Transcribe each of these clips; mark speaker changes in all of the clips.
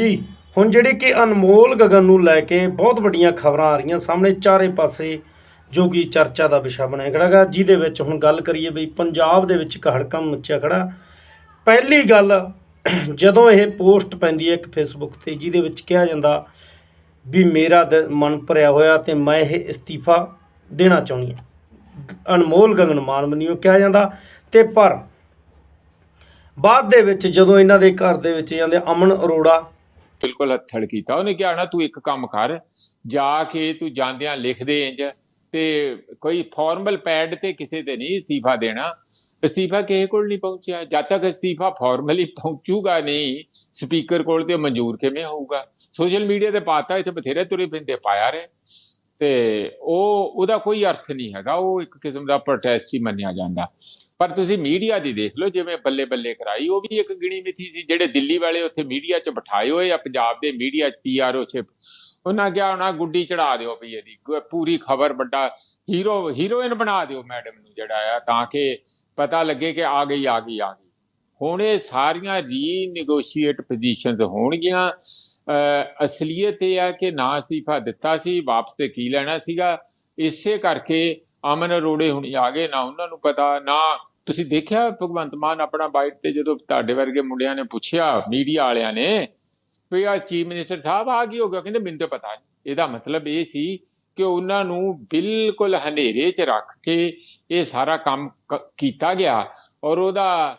Speaker 1: ਜੀ, ਹੁਣ ਜਿਹੜੀ ਕਿ ਅਨਮੋਲ ਗਗਨ ਨੂੰ ਲੈ ਕੇ ਬਹੁਤ ਵੱਡੀਆਂ ਖਬਰਾਂ ਆ ਰਹੀਆਂ ਸਾਹਮਣੇ ਚਾਰੇ ਪਾਸੇ ਜੋ ਕਿ ਚਰਚਾ ਦਾ ਵਿਸ਼ਾ ਬਣਿਆ ਖੜਾ ਗਾ, ਜਿਹਦੇ ਵਿੱਚ ਹੁਣ ਗੱਲ ਕਰੀਏ ਵੀ ਪੰਜਾਬ ਦੇ ਵਿੱਚ ਇੱਕ ਹੜਕੰਪ ਮੱਚਿਆ ਖੜਾ। ਪਹਿਲੀ ਗੱਲ, ਜਦੋਂ ਇਹ ਪੋਸਟ ਪੈਂਦੀ ਹੈ ਇੱਕ ਫੇਸਬੁੱਕ ਤੇ, ਜਿਹਦੇ ਵਿੱਚ ਕਿਹਾ ਜਾਂਦਾ ਵੀ ਮੇਰਾ ਦਿ- ਮਨ ਭਰਿਆ ਹੋਇਆ ਤੇ ਮੈਂ ਇਹ ਇਸਤੀਫਾ ਦੇਣਾ ਚਾਹੁੰਦੀ ਹਾਂ। ਅਨਮੋਲ ਗਗਨ ਮਾਨ ਬਣੀਓ ਕਿਹਾ ਜਾਂਦਾ ਤੇ ਪਰ ਬਾਅਦ ਦੇ ਵਿੱਚ ਜਦੋਂ ਇਹਨਾਂ ਦੇ ਘਰ ਦੇ ਵਿੱਚ ਜਾਂਦੇ ਅਮਨ ਅਰੋੜਾ
Speaker 2: ਬਿਲਕੁਲ ਹੱਥੜ ਕੀਤਾ। ਉਹਨੇ ਕਿਹਾ, ਨਾ, ਤੂੰ ਇੱਕ ਕੰਮ ਕਰ, ਜਾ ਕੇ ਤੂੰ ਜਾਂਦਿਆਂ ਲਿਖ ਦੇ ਇੰਜ ਤੇ ਕੋਈ ਫਾਰਮਲ ਪੈਡ ਤੇ ਕਿਸੇ ਤੇ ਨਹੀਂ ਅਸਤੀਫਾ ਦੇਣਾ। ਅਸਤੀਫਾ ਕਿਸੇ ਕੋਲ ਨਹੀਂ ਪਹੁੰਚਿਆ। ਜਦ ਤੱਕ ਅਸਤੀਫਾ ਫਾਰਮਲੀ ਪਹੁੰਚੂਗਾ ਨਹੀਂ ਸਪੀਕਰ ਕੋਲ ਤੇ ਮਨਜ਼ੂਰ ਕਿਵੇਂ ਹੋਊਗਾ? ਸੋਸ਼ਲ ਮੀਡੀਆ ਤੇ ਪਾਤਾ, ਇੱਥੇ ਬਥੇਰੇ ਤੁਰੇ ਫਿਰਦੇ, ਪਾਇਆ ਰਹੇ। ਤੇ ਉਹ, ਉਹਦਾ ਕੋਈ ਅਰਥ ਨਹੀਂ ਹੈਗਾ। ਉਹ ਇੱਕ ਕਿਸਮ ਦਾ ਪ੍ਰੋਟੈਸਟ ਹੀ ਮੰਨਿਆ ਜਾਂਦਾ। ਪਰ ਤੁਸੀਂ ਮੀਡੀਆ ਦੀ ਦੇਖ ਲਓ, ਜਿਵੇਂ ਬੱਲੇ ਬੱਲੇ ਕਰਾਈ, ਉਹ ਵੀ ਇੱਕ ਗਿਣੀ ਮਿਥੀ ਸੀ, ਜਿਹੜੇ ਦਿੱਲੀ ਵਾਲੇ ਉੱਥੇ ਮੀਡੀਆ 'ਚ ਬਿਠਾਏ ਹੋਏ ਆ, ਪੰਜਾਬ ਦੇ ਮੀਡੀਆ 'ਚ ਪੀਆਰਓ 'ਚ। ਉਹਨਾਂ ਕਿਹਾ ਹੋਣਾ ਗੁੱਡੀ ਚੜਾ ਦਿਓ ਵੀ ਇਹਦੀ ਪੂਰੀ ਖਬਰ ਵੱਡਾ, ਹੀਰੋ, ਹੀਰੋਇਨ ਬਣਾ ਦਿਓ ਮੈਡਮ ਨੂੰ ਜਿਹੜਾ ਆ, ਤਾਂ ਕਿ ਪਤਾ ਲੱਗੇ ਕਿ ਆ ਗਈ ਆ ਗਈ ਆ ਗਈ। ਹੁਣ ਇਹ ਸਾਰੀਆਂ ਰੀਨੈਗੋਸ਼ੀਏਟ ਪੋਜੀਸ਼ਨਸ ਹੋਣਗੀਆਂ। ਅਸਲੀਅਤ ਇਹ ਆ ਕਿ ਨਾ ਅਸਤੀਫਾ ਦਿੱਤਾ ਸੀ, ਵਾਪਸ ਤੇ ਕੀ ਲੈਣਾ ਸੀਗਾ? ਇਸੇ ਕਰਕੇ ਅਮਨ ਅਰੋੜੇ ਹੁਣ ਆ ਗਏ, ਨਾ ਉਹਨਾਂ ਨੂੰ ਪਤਾ, ਨਾ ਤੁਸੀਂ ਦੇਖਿਆ ਭਗਵੰਤ ਮਾਨ ਆਪਣਾ ਬਾਈਟ ਤੇ ਜਦੋਂ ਤੁਹਾਡੇ ਵਰਗੇ ਮੁੰਡਿਆਂ ਨੇ ਪੁੱਛਿਆ ਮੀਡੀਆ ਵਾਲਿਆਂ ਨੇ ਵੀ ਆ ਚੀਫ ਮਿਨਿਸਟਰ ਸਾਹਿਬ ਆ ਕੀ ਹੋ ਗਿਆ? ਕਹਿੰਦੇ ਮੈਨੂੰ ਤਾਂ ਪਤਾ ਨਹੀਂ। ਇਹਦਾ ਮਤਲਬ ਇਹ ਸੀ ਕਿ ਉਹਨਾਂ ਨੂੰ ਬਿਲਕੁਲ ਹਨੇਰੇ 'ਚ ਰੱਖ ਕੇ ਇਹ ਸਾਰਾ ਕੰਮ ਕੀਤਾ ਗਿਆ ਔਰ ਉਹਦਾ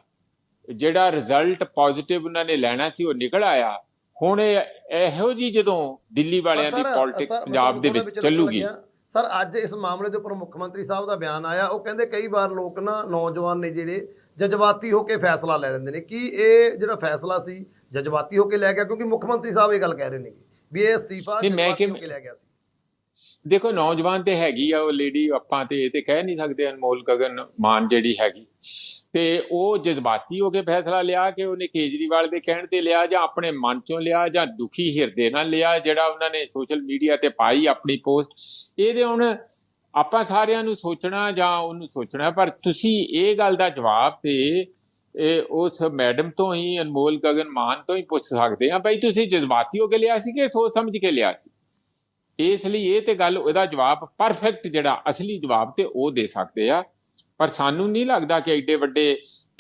Speaker 2: ਜਿਹੜਾ ਰਿਜ਼ਲਟ ਪੋਜ਼ਿਟਿਵ ਉਹਨਾਂ ਨੇ ਲੈਣਾ ਸੀ ਉਹ ਨਿਕਲ ਆਇਆ। ਹੁਣ ਇਹ ਜੀ ਜਦੋਂ ਦਿੱਲੀ ਵਾਲਿਆਂ ਦੀ ਪੋਲਿਟਿਕਸ ਪੰਜਾਬ ਦੇ ਵਿੱਚ ਚੱਲੂਗੀ।
Speaker 3: ਸਰ ਅੱਜ ਇਸ ਮਾਮਲੇ ਦੇ ਉੱਪਰ ਮੁੱਖ ਮੰਤਰੀ ਸਾਹਿਬ ਦਾ ਬਿਆਨ ਆਇਆ। ਉਹ ਕਹਿੰਦੇ ਕਈ ਵਾਰ ਲੋਕ ਨਾ ਨੌਜਵਾਨ ਨੇ ਜਿਹੜੇ ਜਜ਼ਬਾਤੀ ਹੋ ਕੇ ਫੈਸਲਾ ਲੈ ਲੈਂਦੇ ਨੇ। ਕੀ ਇਹ ਜਿਹੜਾ ਫੈਸਲਾ ਸੀ ਜਜ਼ਬਾਤੀ ਹੋ ਕੇ ਲੈ ਗਿਆ? ਕਿਉਂਕਿ ਮੁੱਖ ਮੰਤਰੀ ਸਾਹਿਬ ਇਹ ਗੱਲ ਕਹਿ ਰਹੇ ਨੇ ਵੀ ਇਹ ਅਸਤੀਫਾ ਜਜ਼ਬਾਤੀ ਹੋ ਕੇ ਲੈ ਗਿਆ ਸੀ।
Speaker 2: ਦੇਖੋ ਨੌਜਵਾਨ ਤੇ ਹੈਗੀ ਆ ਉਹ ਲੇਡੀ ਆਪਾਂ ਤੇ ਇਹ ਤੇ ਕਹਿ ਨਹੀਂ ਸਕਦੇ ਅਨਮੋਲ ਗਗਨ ਮਾਨ ਜਿਹੜੀ ਹੈਗੀ। ਤੇ ਉਹ ਜਜ਼ਬਾਤੀ ਹੋ ਕੇ ਫੈਸਲਾ ਲਿਆ ਕਿ ਉਹਨੇ ਕੇਜਰੀਵਾਲ ਦੇ ਕਹਿਣ ਤੇ ਲਿਆ ਜਾਂ ਆਪਣੇ ਮਨ ਚੋਂ ਲਿਆ ਜਾਂ ਦੁਖੀ ਹਿਰਦੇ ਨਾਲ ਲਿਆ, ਜਿਹੜਾ ਉਹਨਾਂ ਨੇ ਸੋਸ਼ਲ ਮੀਡੀਆ ਤੇ ਪਾਈ ਆਪਣੀ ਪੋਸਟ। ਇਹਦੇ ਹੁਣ ਆਪਾਂ ਸਾਰਿਆਂ ਨੂੰ ਸੋਚਣਾ ਜਾਂ ਉਹਨੂੰ ਸੋਚਣਾ, ਪਰ ਤੁਸੀਂ ਇਹ ਗੱਲ ਦਾ ਜਵਾਬ ਤੇ, ਇਹ ਉਸ ਮੈਡਮ ਤੋਂ ਹੀ, ਅਨਮੋਲ ਗਗਨ ਮਾਨ ਤੋਂ ਹੀ ਪੁੱਛ ਸਕਦੇ ਆ ਭਾਈ ਤੁਸੀਂ ਜਜ਼ਬਾਤੀ ਹੋ ਕੇ ਲਿਆ ਸੀ ਕਿ ਸੋਚ ਸਮਝ ਕੇ ਲਿਆ ਸੀ? ਇਸ ਲਈ ਇਹ ਤੇ ਗੱਲ, ਉਹਦਾ ਜਵਾਬ ਪਰਫੈਕਟ ਜਿਹੜਾ, ਅਸਲੀ ਜਵਾਬ ਤੇ ਉਹ ਦੇ ਸਕਦੇ ਆ। ਪਰ ਸਾਨੂੰ ਨਹੀਂ ਲੱਗਦਾ ਕਿ ਐਡੇ ਵੱਡੇ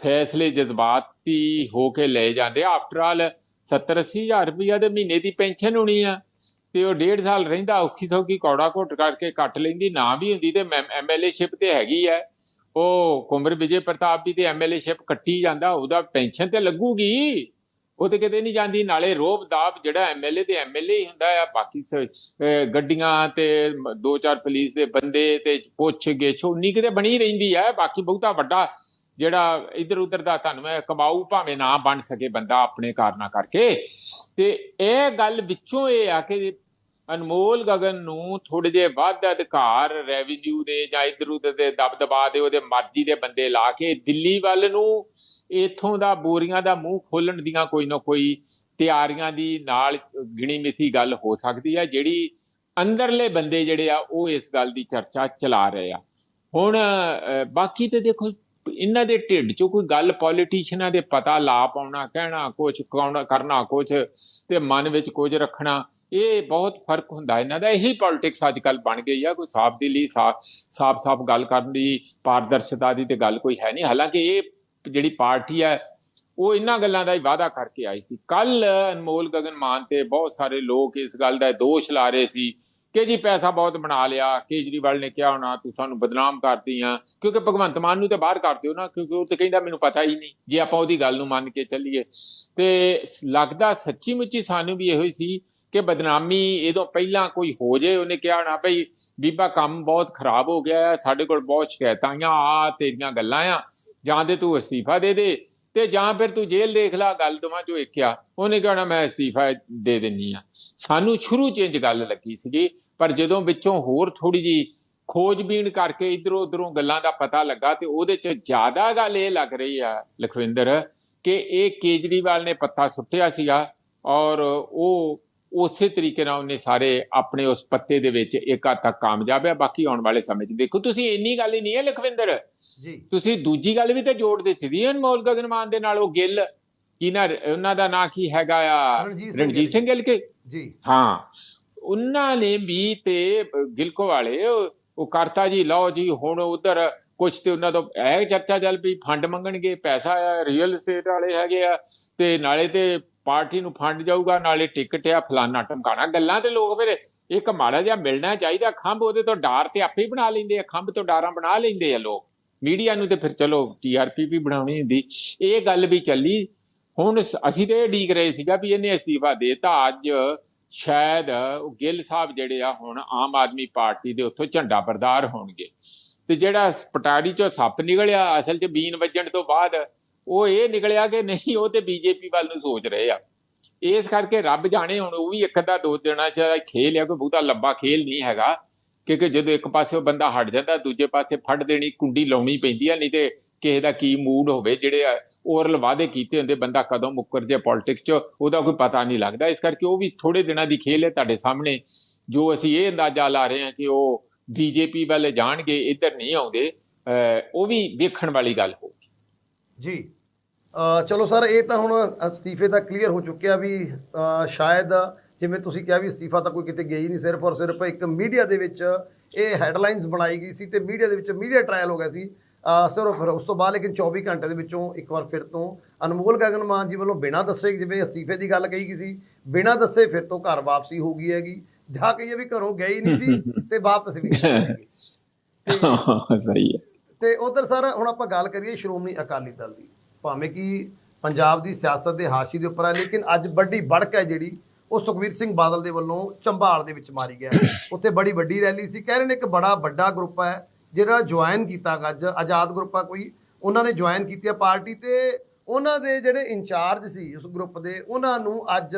Speaker 2: ਫੈਸਲੇ ਜਜ਼ਬਾਤੀ ਹੋ ਕੇ ਲਏ ਜਾਂਦੇ। ਆਫਟਰ ਆਲ 70 80 ਹਜ਼ਾਰ ਰੁਪਈਆ ਦੇ ਮਹੀਨੇ ਦੀ ਪੈਨਸ਼ਨ ਹੋਣੀ ਆ ਤੇ ਉਹ ਡੇਢ ਸਾਲ ਰਹਿੰਦਾ, ਔਖੀ ਸੌਖੀ ਕੌੜਾ ਘੁੱਟ ਕਰਕੇ ਕੱਟ ਲੈਂਦੀ, ਨਾ ਵੀ ਹੁੰਦੀ ਤੇ ਐਮਐਲਏ ਸ਼ਿਪ ਤੇ ਹੈਗੀ ਐ ਉਹ ਕੁੰਵਰ ਵਿਜੇ ਪ੍ਰਤਾਪ ਵੀ ਤੇ ਐਮਐਲਏ ਸ਼ਿਪ ਕੱਟੀ ਜਾਂਦਾ, ਉਹਦਾ ਪੈਨਸ਼ਨ ਤੇ ਲੱਗੂਗੀ। ਉਹ ਤੇ ਕਿਤੇ ਨਹੀਂ ਜਾਂਦੀ, ਨਾਲੇ ਰੋਬ ਦਾਬ ਜਿਹੜਾ ਐਮਐਲਏ ਤੇ ਐਮਐਲਏ ਹੀ ਹੁੰਦਾ ਆ, ਬਾਕੀ ਗੱਡੀਆਂ ਤੇ ਦੋ ਚਾਰ ਪੁਲਿਸ ਦੇ ਬੰਦੇ ਤੇ ਪੁੱਛ ਗਿੱਛ ਉਨੀ ਕਿਤੇ ਬਣੀ ਰਹਿੰਦੀ ਹੈ ਬਾਕੀ ਬਹੁਤਾ ਵੱਡਾ ਜਿਹੜਾ ਇਧਰ ਉਧਰ ਦਾ ਤੁਹਾਨੂੰ ਮੈਂ ਕਮਾਊ ਭਾਵੇਂ ਨਾ ਬਣ ਸਕੇ ਬੰਦਾ ਆਪਣੇ ਕਾਰਨਾਂ ਕਰਕੇ। ਤੇ ਇਹ ਗੱਲ ਵਿੱਚੋਂ ਇਹ ਆ ਕਿ ਅਨਮੋਲ ਗਗਨ ਨੂੰ ਥੋੜੇ ਜਿਹੇ ਵੱਧ ਅਧਿਕਾਰ ਰੈਵਨਿਊ ਦੇ ਜਾਂ ਇਧਰ ਉਧਰ ਦੇ ਦਬਦਬਾ ਦੇ ਉਹਦੇ ਮਰਜ਼ੀ ਦੇ ਬੰਦੇ ਲਾ ਕੇ ਦਿੱਲੀ ਵੱਲ ਨੂੰ ਇਥੋਂ ਦਾ ਬੋਰੀਆਂ ਦਾ ਮੂੰਹ ਖੋਲਣ ਦੀਆਂ ਕੋਈ ਨਾ ਕੋਈ ਤਿਆਰੀਆਂ ਦੀ ਨਾਲ ਗਿਣੀ ਮਿਥੀ ਗੱਲ ਹੋ ਸਕਦੀ ਹੈ ਜਿਹੜੀ ਅੰਦਰਲੇ ਬੰਦੇ ਜਿਹੜੇ ਆ, ਉਹ ਇਸ ਗੱਲ ਦੀ ਚਰਚਾ ਚਲਾ ਰਹੇ ਆ। ਹੁਣ ਬਾਕੀ ਤੇ ਦੇਖੋ, ਇਹਨਾਂ ਦੇ ਢਿੱਡ 'ਚੋਂ ਕੋਈ ਗੱਲ ਪੋਲੀਟੀਸ਼ੀਅਨਾਂ ਦੇ ਪਤਾ ਲਾ ਪਾਉਣਾ, ਕਹਿਣਾ ਕੁਝ ਕਰਨਾ ਕੁਝ ਤੇ ਮਨ ਵਿੱਚ ਕੁਝ ਰੱਖਣਾ, ਇਹ ਬਹੁਤ ਫ਼ਰਕ ਹੁੰਦਾ ਇਹਨਾਂ ਦਾ। ਇਹੀ ਪੋਲਿਟਿਕਸ ਅੱਜ ਕੱਲ ਬਣ ਗਈ ਆ, ਕੋਈ ਸਾਫ਼ ਦਿਲੀ ਸਾਫ਼ ਸਾਫ਼ ਗੱਲ ਕਰਨ ਦੀ, ਪਾਰਦਰਸ਼ਤਾ ਦੀ ਤੇ ਗੱਲ ਕੋਈ ਹੈ ਨਹੀਂ। ਹਾਲਾਂਕਿ ਇਹ ਜਿਹੜੀ ਪਾਰਟੀ ਹੈ, ਉਹ ਇਹਨਾਂ ਗੱਲਾਂ ਦਾ ਹੀ ਵਾਅਦਾ ਕਰਕੇ ਆਈ ਸੀ। ਕੱਲ ਅਨਮੋਲ ਗਗਨ ਮਾਨ ਤੇ ਬਹੁਤ ਸਾਰੇ ਲੋਕ ਇਸ ਗੱਲ ਦਾ ਦੋਸ਼ ਲਾ ਰਹੇ ਸੀ ਕਿ ਜੀ ਪੈਸਾ ਬਹੁਤ ਬਣਾ ਲਿਆ, ਕੇਜਰੀਵਾਲ ਨੇ ਕਿਹਾ ਹੋਣਾ, ਤੂੰ ਸਾਨੂੰ ਬਦਨਾਮ ਕਰਦੀ ਆ, ਕਿਉਂਕਿ ਭਗਵੰਤ ਮਾਨ ਨੂੰ ਤੇ ਬਾਹਰ ਕਰ ਦਿਓ ਨਾ, ਕਿਉਂਕਿ ਉਹ ਤੇ ਕਹਿੰਦਾ ਮੈਨੂੰ ਪਤਾ ਹੀ ਨਹੀਂ, ਜੇ ਆਪਾਂ ਉਹਦੀ ਗੱਲ ਨੂੰ ਮੰਨ ਕੇ ਚੱਲੀਏ। ਤੇ ਲੱਗਦਾ ਸੱਚੀ ਮੁੱਚੀ ਸਾਨੂੰ ਵੀ ਇਹੋ ਹੀ ਸੀ ਕਿ ਬਦਨਾਮੀ ਇਹਦੋਂ ਪਹਿਲਾਂ ਕੋਈ ਹੋ ਜੇ, ਉਹਨੇ ਕਿਹਾ ਹੋਣਾ, ਭਈ ਬੀਬਾ ਕੰਮ ਬਹੁਤ ਖਰਾਬ ਹੋ ਗਿਆ ਹੈ ਸਾਡੇ ਕੋਲ ਬਹੁਤ ਸ਼ਿਕਾਇਤਾਂ ਆ ਤੇਰੀਆਂ ਗੱਲਾਂ ਆ ਜਾਂ ਤੇ ਤੂੰ ਅਸਤੀਫਾ ਦੇ ਦੇ ਤੇ ਜਾਂ ਫਿਰ ਤੂੰ ਜੇਲ੍ਹ ਦੇਖ ਲਾ, ਗੱਲ ਦੋਵਾਂ ਚੋਂ ਇੱਕ ਆ। ਉਹਨੇ ਕਹਿਣਾ ਮੈਂ ਅਸਤੀਫਾ ਦੇ ਦਿੰਨੀ ਆ ਸਾਨੂੰ ਸ਼ੁਰੂ ਚ ਇੰਜ ਗੱਲ ਲੱਗੀ ਸੀਗੀ, ਪਰ ਜਦੋਂ ਵਿੱਚੋਂ ਹੋਰ ਥੋੜੀ ਜੀ ਖੋਜਬੀਨ ਕਰਕੇ ਇਧਰੋਂ ਉਧਰੋਂ ਗੱਲਾਂ ਦਾ ਪਤਾ ਲੱਗਾ ਤੇ ਉਹਦੇ ਚ ਜ਼ਿਆਦਾ ਗੱਲ ਇਹ ਲੱਗ ਰਹੀ ਆ, ਲਖਵਿੰਦਰ, ਕਿ ਇਹ ਕੇਜਰੀਵਾਲ ਨੇ ਪੱਤਾ ਸੁੱਟਿਆ ਸੀਗਾ ਔਰ ਉਹ ਉਸੇ ਤਰੀਕੇ ਨਾਲ ਉਹਨੇ ਸਾਰੇ ਆਪਣੇ ਉਸ ਪੱਤੇ ਦੇ ਵਿੱਚ ਇੱਕ ਹੱਦ ਤੱਕ ਕਾਮਯਾਬ ਹੈ ਬਾਕੀ ਆਉਣ ਵਾਲੇ ਸਮੇਂ 'ਚ ਦੇਖੋ। ਤੁਸੀਂ ਇੰਨੀ ਗੱਲ ਹੀ ਨਹੀਂ ਹੈ, ਲਖਵਿੰਦਰ।
Speaker 3: ਜੀ।
Speaker 2: ਤੁਸੀਂ ਦੂਜੀ ਗੱਲ ਵੀ ਤਾਂ ਜੋੜਦੇ ਸੀ ਅਨਮੋਲ ਗਗਨ ਮਾਨ ਦੇ ਨਾਲ ਉਹ ਗਿੱਲ ਕੀ ਨਾ ਉਹਨਾਂ ਦਾ ਨਾਂ ਕੀ ਹੈਗਾ ਆ?
Speaker 3: ਰਣਜੀਤ ਸਿੰਘ
Speaker 2: ਗਿੱਲ। ਕੇ?
Speaker 3: ਜੀ।
Speaker 2: ਹਾਂ। ਉਹਨਾਂ ਨੇ ਵੀ ਤੇ ਗਿਲਕੋ ਵਾਲੇ ਉਹ ਉਹ ਕਰਤਾ ਜੀ ਲਓ ਜੀ ਹੁਣ ਉਧਰ ਕੁਝ ਤੇ ਉਹਨਾਂ ਤੋਂ ਇਹ ਚਰਚਾ ਚੱਲ ਪਈ ਫੰਡ ਮੰਗਣਗੇ ਪੈਸਾ ਆ ਰੀਅਲ ਏਸਟੇਟ ਵਾਲੇ ਹੈਗੇ ਆ ਤੇ ਨਾਲੇ ਤੇ ਪਾਰਟੀ ਨੂੰ ਫੰਡ ਜਾਊਗਾ ਨਾਲੇ ਟਿਕਟ ਆ ਫਲਾਨਾ ਟਮਕਾਣਾ ਗੱਲਾਂ ਤੇ ਲੋਕ ਫਿਰ ਇੱਕ ਮਾੜਾ ਜਿਹਾ ਮਿਲਣਾ ਚਾਹੀਦਾ ਖੰਭ ਉਹਦੇ ਤੋਂ ਡਾਰ ਤੇ ਆਪੇ ਹੀ ਬਣਾ ਲੈਂਦੇ ਆ ਖੰਭ ਤੋਂ ਡਾਰਾਂ ਬਣਾ ਲੈਂਦੇ ਆ ਲੋਕ। ਮੀਡੀਆ ਨੂੰ ਤੇ ਫਿਰ ਚਲੋ ਟੀਆਰਪੀ ਵੀ ਬਣਾਉਣੀ ਹੁੰਦੀ। ਇਹ ਗੱਲ ਵੀ ਚੱਲੀ। ਹੁਣ ਅਸੀਂ ਤੇ ਇਹ ਉਡੀਕ ਰਹੇ ਸੀਗਾ ਵੀ ਇਹਨੇ ਅਸਤੀਫਾ ਦੇਤਾ। ਅੱਜ ਸ਼ਾਇਦ ਉਹ ਗਿੱਲ ਸਾਹਿਬ ਜਿਹੜੇ ਆ, ਹੁਣ ਆਮ ਆਦਮੀ ਪਾਰਟੀ ਦੇ ਉੱਥੋਂ ਝੰਡਾ ਬਰਦਾਰ ਹੋਣਗੇ। ਤੇ ਜਿਹੜਾ ਪਟਾਰੀ ਚੋਂ ਸੱਪ ਨਿਕਲਿਆ, ਅਸਲ 'ਚ ਬੀਨ ਵੱਜਣ ਤੋਂ ਬਾਅਦ ਉਹ ਇਹ ਨਿਕਲਿਆ ਕਿ ਨਹੀਂ, ਉਹ ਤੇ ਬੀਜੇਪੀ ਵੱਲ ਨੂੰ ਸੋਚ ਰਹੇ ਆ। ਇਸ ਕਰਕੇ ਰੱਬ ਜਾਣੇ ਹੁਣ ਉਹ ਵੀ ਇੱਕ ਅੱਧਾ ਦੋ ਦਿਨਾਂ 'ਚ ਖੇਲ ਆ, ਕੋਈ ਬਹੁਤਾ ਲੰਬਾ ਖੇਲ ਨਹੀਂ ਹੈਗਾ। ਕਿਉਂਕਿ ਜਦੋਂ ਇੱਕ ਪਾਸੇ ਉਹ ਬੰਦਾ ਹਟ ਜਾਂਦਾ, ਦੂਜੇ ਪਾਸੇ ਫੜ ਦੇਣੀ, ਕੁੰਡੀ ਲਾਉਣੀ ਪੈਂਦੀ ਆ, ਨਹੀਂ ਤੇ ਕਿਸੇ ਦਾ ਕੀ ਮੂਡ ਹੋਵੇ, ਜਿਹੜੇ ਓਰਲ ਵਾਅਦੇ ਕੀਤੇ ਹੁੰਦੇ, ਬੰਦਾ ਕਦੋਂ ਮੁੱਕਰ ਜੇ ਪੋਲਿਟਿਕਸ 'ਚ, ਉਹਦਾ ਕੋਈ ਪਤਾ ਨਹੀਂ ਲੱਗਦਾ। ਇਸ ਕਰਕੇ ਉਹ ਵੀ ਥੋੜੇ ਦਿਨਾਂ ਦੀ ਖੇਲ ਹੈ ਤੁਹਾਡੇ ਸਾਹਮਣੇ। ਜੋ ਅਸੀਂ ਇਹ ਅੰਦਾਜ਼ਾ ਲਾ ਰਹੇ ਹਾਂ ਕਿ ਉਹ ਬੀਜੇਪੀ ਵੱਲ ਜਾਣਗੇ, ਇੱਧਰ ਨਹੀਂ ਆਉਂਦੇ ਉਹ ਵੀ ਵੇਖਣ ਵਾਲੀ ਗੱਲ ਹੋ
Speaker 3: ਜੀ ਚਲੋ ਸਰ, ਇਹ ਤਾਂ ਹੁਣ ਅਸਤੀਫੇ ਦਾ ਕਲੀਅਰ ਹੋ ਚੁੱਕਿਆ ਵੀ ਸ਼ਾਇਦ ਜਿਵੇਂ ਤੁਸੀਂ ਕਿਹਾ ਵੀ ਅਸਤੀਫਾ ਤਾਂ ਕੋਈ ਕਿਤੇ ਗਿਆ ਹੀ ਨਹੀਂ ਸਿਰਫ ਔਰ ਸਿਰਫ ਇੱਕ ਮੀਡੀਆ ਦੇ ਵਿੱਚ ਇਹ ਹੈਡਲਾਈਨਸ ਬਣਾਈ ਗਈ ਸੀ ਤੇ ਮੀਡੀਆ ਦੇ ਵਿੱਚ ਮੀਡੀਆ ਟ੍ਰਾਇਲ ਹੋ ਗਿਆ ਸੀ। ਸਿਰਫ ਉਸ ਤੋਂ ਬਾਅਦ ਲੇਕਿਨ 24 ਘੰਟੇ ਦੇ ਵਿੱਚੋਂ ਇੱਕ ਵਾਰ ਫਿਰ ਤੋਂ ਅਨਮੋਲ ਗਗਨ ਮਾਨ ਜੀ ਵੱਲੋਂ ਬਿਨਾਂ ਦੱਸੇ ਜਿਵੇਂ ਅਸਤੀਫੇ ਦੀ ਗੱਲ ਕਹੀ ਗਈ ਸੀ ਬਿਨਾਂ ਦੱਸੇ ਫਿਰ ਤੋਂ ਘਰ ਵਾਪਸੀ ਹੋ ਗਈ ਹੈਗੀ। ਜਾ ਕੇ ਇਹ ਵੀ ਘਰੋਂ ਗਏ ਹੀ ਨਹੀਂ ਸੀ ਤੇ ਵਾਪਸ ਵੀ
Speaker 2: ਸਹੀ ਹੈ।
Speaker 3: ਤੇ ਉਧਰ ਸਰ ਹੁਣ ਆਪਾਂ ਗੱਲ ਕਰੀਏ ਸ਼੍ਰੋਮਣੀ ਅਕਾਲੀ ਦਲ ਦੀ। ਭਾਵੇਂ ਕਿ ਪੰਜਾਬ ਦੀ ਸਿਆਸਤ ਦੇ ਹਾਸ਼ੀ ਦੇ ਉੱਪਰ ਹੈ ਲੇਕਿਨ ਅੱਜ ਵੱਡੀ ਬੜਕ ਹੈ ਜਿਹੜੀ ਉਹ ਸੁਖਵੀਰ ਸਿੰਘ ਬਾਦਲ ਦੇ ਵੱਲੋਂ ਚੰਬਾਲ ਦੇ ਵਿੱਚ ਮਾਰੀ ਗਿਆ। ਉੱਥੇ ਬੜੀ ਵੱਡੀ ਰੈਲੀ ਸੀ। ਕਹਿ ਰਹੇ ਨੇ ਇੱਕ ਬੜਾ ਵੱਡਾ ਗਰੁੱਪ ਹੈ, ਜਿਹੜਾ ਜੁਆਇਨ ਕੀਤਾ ਗਾ ਅੱਜ ਆਜ਼ਾਦ ਗਰੁੱਪ ਆ ਕੋਈ। ਉਹਨਾਂ ਨੇ ਜੁਆਇਨ ਕੀਤੀ ਆ ਪਾਰਟੀ ਤੇ ਉਹਨਾਂ ਦੇ ਜਿਹੜੇ ਇੰਚਾਰਜ ਸੀ ਉਸ ਗਰੁੱਪ ਦੇ, ਉਹਨਾਂ ਨੂੰ ਅੱਜ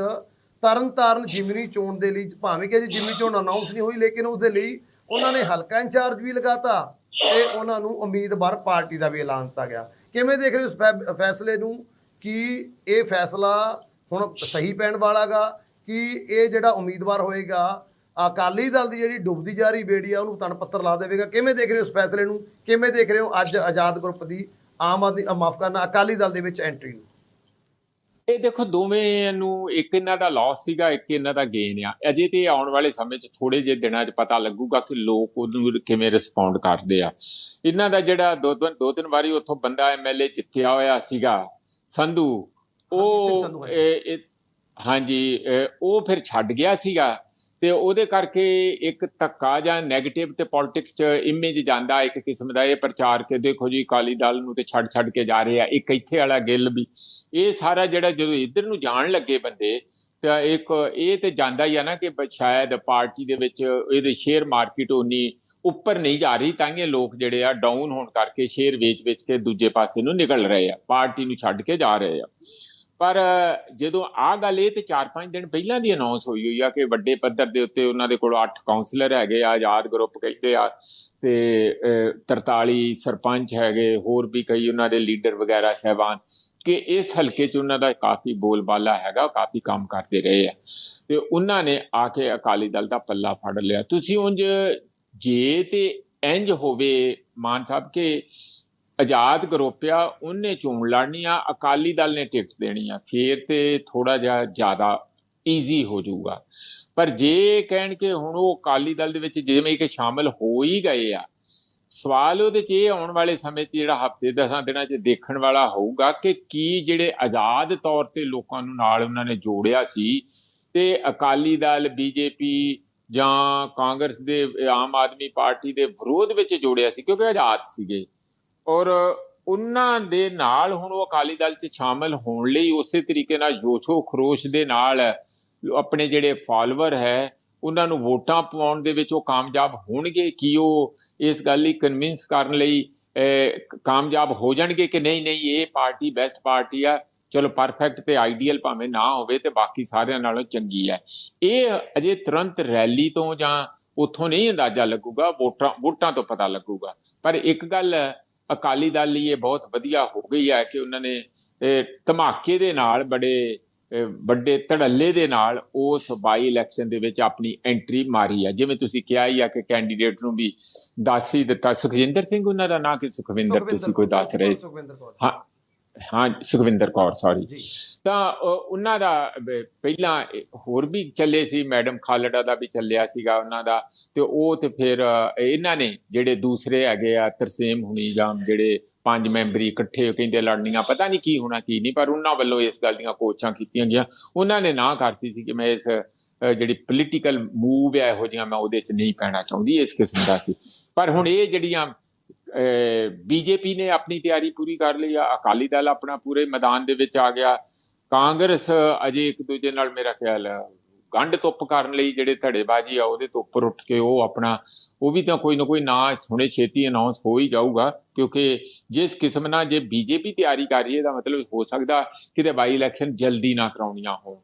Speaker 3: ਤਰਨ ਤਾਰਨ ਜਿਮਨੀ ਚੋਣ ਦੇ ਲਈ ਭਾਵੇਂ ਕਿ ਅਜੇ ਜਿਮਨੀ ਚੋਣ ਅਨਾਉਂਸ ਨਹੀਂ ਹੋਈ, ਲੇਕਿਨ ਉਸ ਦੇ ਲਈ ਉਹਨਾਂ ਨੇ ਹਲਕਾ ਇੰਚਾਰਜ ਵੀ ਲਗਾਤਾ ਤੇ ਉਹਨਾਂ ਨੂੰ ਉਮੀਦਵਾਰ ਪਾਰਟੀ ਦਾ ਵੀ ਐਲਾਨ ਦਿੱਤਾ ਗਿਆ। ਕਿਵੇਂ ਦੇਖ ਰਹੇ ਹੋ ਇਸ ਫੈ- ਫੈਸਲੇ ਨੂੰ? ਕਿ ਇਹ ਫੈਸਲਾ ਹੁਣ ਸਹੀ ਪੈਣ ਵਾਲਾਗਾ ਕਿ ਇਹ ਜਿਹੜਾ ਉਮੀਦਵਾਰ ਹੋਏਗਾ ਅਕਾਲੀ ਦਲ ਦੀ ਜਿਹੜੀ ਡੁੱਬਦੀ ਜਾ ਰਹੀ ਬੇੜੀ ਆ ਉਹਨੂੰ ਤਣ ਪੱਤਰ ਲਾ ਦੇਵੇਗਾ। ਕਿਵੇਂ ਦੇਖ ਰਹੇ ਹੋ ਇਸ ਫੈਸਲੇ ਨੂੰ? ਕਿਵੇਂ ਦੇਖ ਰਹੇ ਹੋ ਅੱਜ ਆਜ਼ਾਦ ਗਰੁੱਪ ਦੀ ਆਮ ਆਦਮੀ ਮਾਫ਼ ਕਰਨਾ ਅਕਾਲੀ ਦਲ ਦੇ ਵਿੱਚ ਐਂਟਰੀ ਨੂੰ?
Speaker 2: ਇਹ ਦੇਖੋ ਦੋਵੇਂ ਨੂੰ ਇੱਕ ਇਹਨਾਂ ਦਾ ਲਾਸ ਸੀਗਾ ਇੱਕ ਇਹਨਾਂ ਦਾ ਗੇਨ ਆ। ਅਜੇ ਤੇ ਆਉਣ ਵਾਲੇ ਸਮੇਂ 'ਚ ਥੋੜੇ ਜਿਹੇ ਦਿਨਾਂ 'ਚ ਪਤਾ ਲੱਗੂਗਾ ਕਿ ਲੋਕ ਉਹਨੂੰ ਕਿਵੇਂ ਰਿਸਪੌਂਡ ਕਰਦੇ ਆ। ਇਹਨਾਂ ਦਾ ਜਿਹੜਾ ਦੋ ਦੋ ਦੋ ਤਿੰਨ ਵਾਰੀ ਉੱਥੋਂ ਬੰਦਾ ਐਮਐਲਏ ਜਿੱਤਿਆ ਹੋਇਆ ਸੀਗਾ ਸੰਧੂ ਉਹ ਇਹ- ਹਾਂਜੀ ਉਹ ਫਿਰ ਛੱਡ ਗਿਆ ਸੀਗਾ ਤੇ ਉਹਦੇ ਕਰਕੇ ਇੱਕ ਧੱਕਾ ਜਾਂ 네ਗੇਟਿਵ ਤੇ ਪੋਲਿਟਿਕਸ 'ਚ ਇਮੇਜ ਜਾਂਦਾ ਇੱਕ ਕਿਸਮ ਦਾ, ਇਹ ਪ੍ਰਚਾਰ ਕਿ ਦੇਖੋ ਜੀ, ਅਕਾਲੀ ਦਲ ਨੂੰ ਤੇ ਛੱਡ ਛੱਡ ਕੇ ਜਾ ਰਹੇ ਆ, ਇੱਕ ਇੱਥੇ ਵਾਲਾ ਗਿੱਲ ਵੀ। ਇਹ ਸਾਰਾ ਜਿਹੜਾ ਜਦੋਂ ਇੱਧਰ ਨੂੰ ਜਾਣ ਲੱਗੇ ਬੰਦੇ, ਤਾਂ ਇੱਕ ਇਹ ਤੇ ਜਾਂਦਾ ਹੀ ਆ ਨਾ ਕਿ ਬ- ਸ਼ਾਇਦ ਪਾਰਟੀ ਦੇ ਵਿੱਚ ਇਹਦੇ ਸ਼ੇਅਰ ਮਾਰਕੀਟ ਉਨੀ ਉੱਪਰ ਨਹੀਂ ਜਾ ਰਹੀ, ਤਾਂ ਇਹ ਲੋਕ ਜਿਹੜੇ ਆ ਡਾਊਨ ਹੋਣ ਕਰਕੇ ਸ਼ੇਅਰ ਵੇਚ-ਵੇਚ ਕੇ ਦੂਜੇ ਪਾਸੇ ਨੂੰ ਨਿਕਲ ਰਹੇ ਆ, ਪਾਰਟੀ ਨੂੰ ਛੱਡ ਕੇ ਜਾ ਰਹੇ ਆ। ਪਰ ਜਦੋਂ ਆ ਗੱਲ ਇਹ ਤੇ 4-5 ਦਿਨ ਪਹਿਲਾਂ ਦੀ ਅਨਾਉਂਸ ਹੋਈ ਹੋਈ ਆ ਕਿ ਵੱਡੇ ਪੱਧਰ ਦੇ ਉੱਤੇ ਉਹਨਾਂ ਦੇ ਕੋਲ 8 ਕਾਉਂਸਲਰ ਹੈਗੇ ਆ ਆਜ਼ਾਦ ਗਰੁੱਪ ਕਹਿੰਦੇ ਆ ਤੇ ਅਹ, 43 ਸਰਪੰਚ ਹੈਗੇ ਹੋਰ ਵੀ ਕਈ ਉਹਨਾਂ ਦੇ ਲੀਡਰ ਵਗੈਰਾ ਸਹਿਬਾਨ ਕਿ ਇਸ ਹਲਕੇ 'ਚ ਉਹਨਾਂ ਦਾ ਕਾਫੀ ਬੋਲਬਾਲਾ ਹੈਗਾ ਕਾਫੀ ਕੰਮ ਕਰਦੇ ਰਹੇ ਆ। ਤੇ ਉਹਨਾਂ ਨੇ ਆ ਕੇ ਅਕਾਲੀ ਦਲ ਦਾ ਪੱਲਾ ਫੜ ਲਿਆ। ਤੁਸੀਂ ਉਂਝ ਜੇ ਤੇ ਇੰਜ ਹੋਵੇ ਮਾਨ ਸਾਹਿਬ ਕਿ ਆਜ਼ਾਦ ਗਰੋਪਿਆ ਉਹਨੇ ਚੋਣ ਲੜਨੀ ਆ ਅਕਾਲੀ ਦਲ ਨੇ ਟਿਕਟ ਦੇਣੀ ਆ ਫੇਰ ਤੇ ਥੋੜਾ ਜਿਹਾ ਜ਼ਿਆਦਾ ਈਜ਼ੀ ਹੋ ਜਾਊਗਾ। ਪਰ ਜੇ ਕਹਿਣ ਕਿ ਹੁਣ ਉਹ ਅਕਾਲੀ ਦਲ ਦੇ ਵਿੱਚ ਜਿਵੇਂ ਕਿ ਸ਼ਾਮਲ ਹੋ ਹੀ ਗਏ ਆ, ਸਵਾਲ ਉਹਦੇ 'ਚ ਇਹ ਆਉਣ ਵਾਲੇ ਸਮੇਂ 'ਚ ਜਿਹੜਾ ਹਫ਼ਤੇ ਦਸਾਂ ਦਿਨਾਂ 'ਚ ਦੇਖਣ ਵਾਲਾ ਹੋਊਗਾ ਕਿ ਕੀ ਜਿਹੜੇ ਆਜ਼ਾਦ ਤੌਰ ਤੇ ਲੋਕਾਂ ਨੂੰ ਨਾਲ ਉਹਨਾਂ ਨੇ ਜੋੜਿਆ ਸੀ ਤੇ ਅਕਾਲੀ ਦਲ, ਬੀਜੇਪੀ ਜਾਂ ਕਾਂਗਰਸ ਦੇ, ਆਮ ਆਦਮੀ ਪਾਰਟੀ ਦੇ ਵਿਰੋਧ ਵਿੱਚ ਜੋੜਿਆ ਸੀ, ਕਿਉਂਕਿ ਆਜ਼ਾਦ ਸੀਗੇ। ਔਰ ਉਹਨਾਂ ਦੇ ਨਾਲ ਹੁਣ ਉਹ ਅਕਾਲੀ ਦਲ 'ਚ ਸ਼ਾਮਲ ਹੋਣ ਲਈ ਉਸੇ ਤਰੀਕੇ ਨਾਲ ਜੋਸ਼ੋ ਖਰੋਸ਼ ਦੇ ਨਾਲ ਆਪਣੇ ਜਿਹੜੇ ਫਾਲੋਅਰ ਹੈ, ਉਹਨਾਂ ਨੂੰ ਵੋਟਾਂ ਪਾਉਣ ਦੇ ਵਿੱਚ ਉਹ ਕਾਮਯਾਬ ਹੋਣਗੇ ਕਿ ਉਹ ਇਸ ਗੱਲ ਲਈ ਕਨਵਿੰਸ ਕਰਨ ਲਈ ਕਾਮਯਾਬ ਹੋ ਜਾਣਗੇ ਕਿ ਨਹੀਂ ਨਹੀਂ, ਇਹ ਪਾਰਟੀ ਬੈਸਟ ਪਾਰਟੀ ਆ, ਚਲੋ ਪਰਫੈਕਟ ਤੇ ਆਈਡੀਅਲ ਭਾਵੇਂ ਨਾ ਹੋਵੇ ਤੇ ਬਾਕੀ ਸਾਰਿਆਂ ਨਾਲੋਂ ਚੰਗੀ ਹੈ। ਇਹ ਅਜੇ ਤੁਰੰਤ ਰੈਲੀ ਤੋਂ ਜਾਂ ਉੱਥੋਂ ਨਹੀਂ ਅੰਦਾਜ਼ਾ ਲੱਗੂਗਾ, ਵੋਟਾਂ ਵੋਟਾਂ ਤੋਂ ਪਤਾ ਲੱਗੂਗਾ। ਪਰ ਇੱਕ ਗੱਲ ਅਕਾਲੀ ਦਲ ਲਈ ਇਹ ਬਹੁਤ ਵਧੀਆ ਹੋ ਗਈ ਹੈ ਕਿ ਉਹਨਾਂ ਨੇ ਧਮਾਕੇ ਦੇ ਨਾਲ ਬੜੇ ਵੱਡੇ ਧੜੱਲੇ ਦੇ ਨਾਲ ਉਸ ਬਾਈ ਇਲੈਕਸ਼ਨ ਦੇ ਵਿੱਚ ਆਪਣੀ ਐਂਟਰੀ ਮਾਰੀ ਹੈ। ਜਿਵੇਂ ਤੁਸੀਂ ਕਿਹਾ ਹੀ ਆ ਕਿ ਕੈਂਡੀਡੇਟ ਨੂੰ ਵੀ ਦੱਸ ਹੀ ਦਿੱਤਾ। ਸੁਖਜਿੰਦਰ ਸਿੰਘ ਉਹਨਾਂ ਦਾ ਨਾਂ ਕਿ? ਸੁਖਵਿੰਦਰ ਤੁਸੀਂ ਕੋਈ ਦੱਸ ਰਹੇ ਹਾਂ। ਹਾਂ ਸੁਖਵਿੰਦਰ ਕੌਰ ਸੌਰੀ ਤਾਂ ਉਹ- ਉਹਨਾਂ ਦਾ ਪਹਿਲਾਂ ਹੋਰ ਵੀ ਚੱਲੇ ਸੀ ਮੈਡਮ ਖਾਲੜਾ ਦਾ ਵੀ ਚੱਲਿਆ ਸੀਗਾ ਉਹਨਾਂ ਦਾ ਤੇ ਉਹ ਤੇ ਫਿਰ ਇਹਨਾਂ ਨੇ ਜਿਹੜੇ ਦੂਸਰੇ ਹੈਗੇ ਆ ਤਰਸੇਮ ਹੁਣੀ ਜਾਂ ਜਿਹੜੇ ਪੰਜ ਮੈਂਬਰੀ ਇਕੱਠੇ ਕਹਿੰਦੇ ਲੜਨੀਆਂ ਪਤਾ ਨਹੀਂ ਕੀ ਹੋਣਾ ਕੀ ਨਹੀਂ ਪਰ ਉਹਨਾਂ ਵੱਲੋਂ ਇਸ ਗੱਲ ਦੀਆਂ ਕੋਸ਼ਿਸ਼ਾਂ ਕੀਤੀਆਂ ਗਿਆ ਉਹਨਾਂ ਨੇ ਨਾ ਕਰਤੀ ਸੀ ਕਿ ਮੈਂ ਇਸ ਜਿਹੜੀ ਪੋਲੀਟੀਕਲ ਮੂਵ ਹੈ ਇਹੋ ਜਿਹੀਆਂ ਮੈਂ ਉਹਦੇ 'ਚ ਨਹੀਂ ਪੈਣਾ ਚਾਹੁੰਦੀ ਇਸ ਕਿਸਮ ਦਾ ਸੀ। ਪਰ ਹੁਣ ਇਹ ਜਿਹੜੀਆਂ ਬੀਜੇਪੀ ਨੇ ਆਪਣੀ ਤਿਆਰੀ ਪੂਰੀ ਕਰ ਲਈ ਆ। ਅਕਾਲੀ ਦਲ ਆਪਣਾ ਪੂਰੇ ਮੈਦਾਨ ਦੇ ਵਿੱਚ ਆ ਗਿਆ। ਕਾਂਗਰਸ ਅਜੇ ਇੱਕ ਦੂਜੇ ਨਾਲ ਮੇਰਾ ਖਿਆਲ ਹੈ, ਗੰਢ ਤੁੱਪ ਕਰਨ ਲਈ ਜਿਹੜੇ ਧੜੇਬਾਜ਼ੀ ਆ ਉਹਦੇ ਤੋਂ ਉੱਪਰ ਉੱਠ ਕੇ ਉਹ ਆਪਣਾ ਉਹ ਵੀ ਤਾਂ ਕੋਈ ਨਾ ਕੋਈ ਨਾ ਹੁਣੇ ਛੇਤੀ ਅਨਾਉਂਸ ਹੋ ਹੀ ਜਾਊਗਾ ਕਿਉਂਕਿ ਜਿਸ ਕਿਸਮ ਨਾਲ ਜੇ ਬੀਜੇਪੀ ਤਿਆਰੀ ਕਰ ਰਹੀ ਹੈ ਦਾ ਮਤਲਬ ਹੋ ਸਕਦਾ ਕਿਤੇ ਬਾਈ ਇਲੈਕਸ਼ਨ ਜਲਦੀ ਨਾ ਕਰਾਉਣੀਆਂ ਹੋਣ।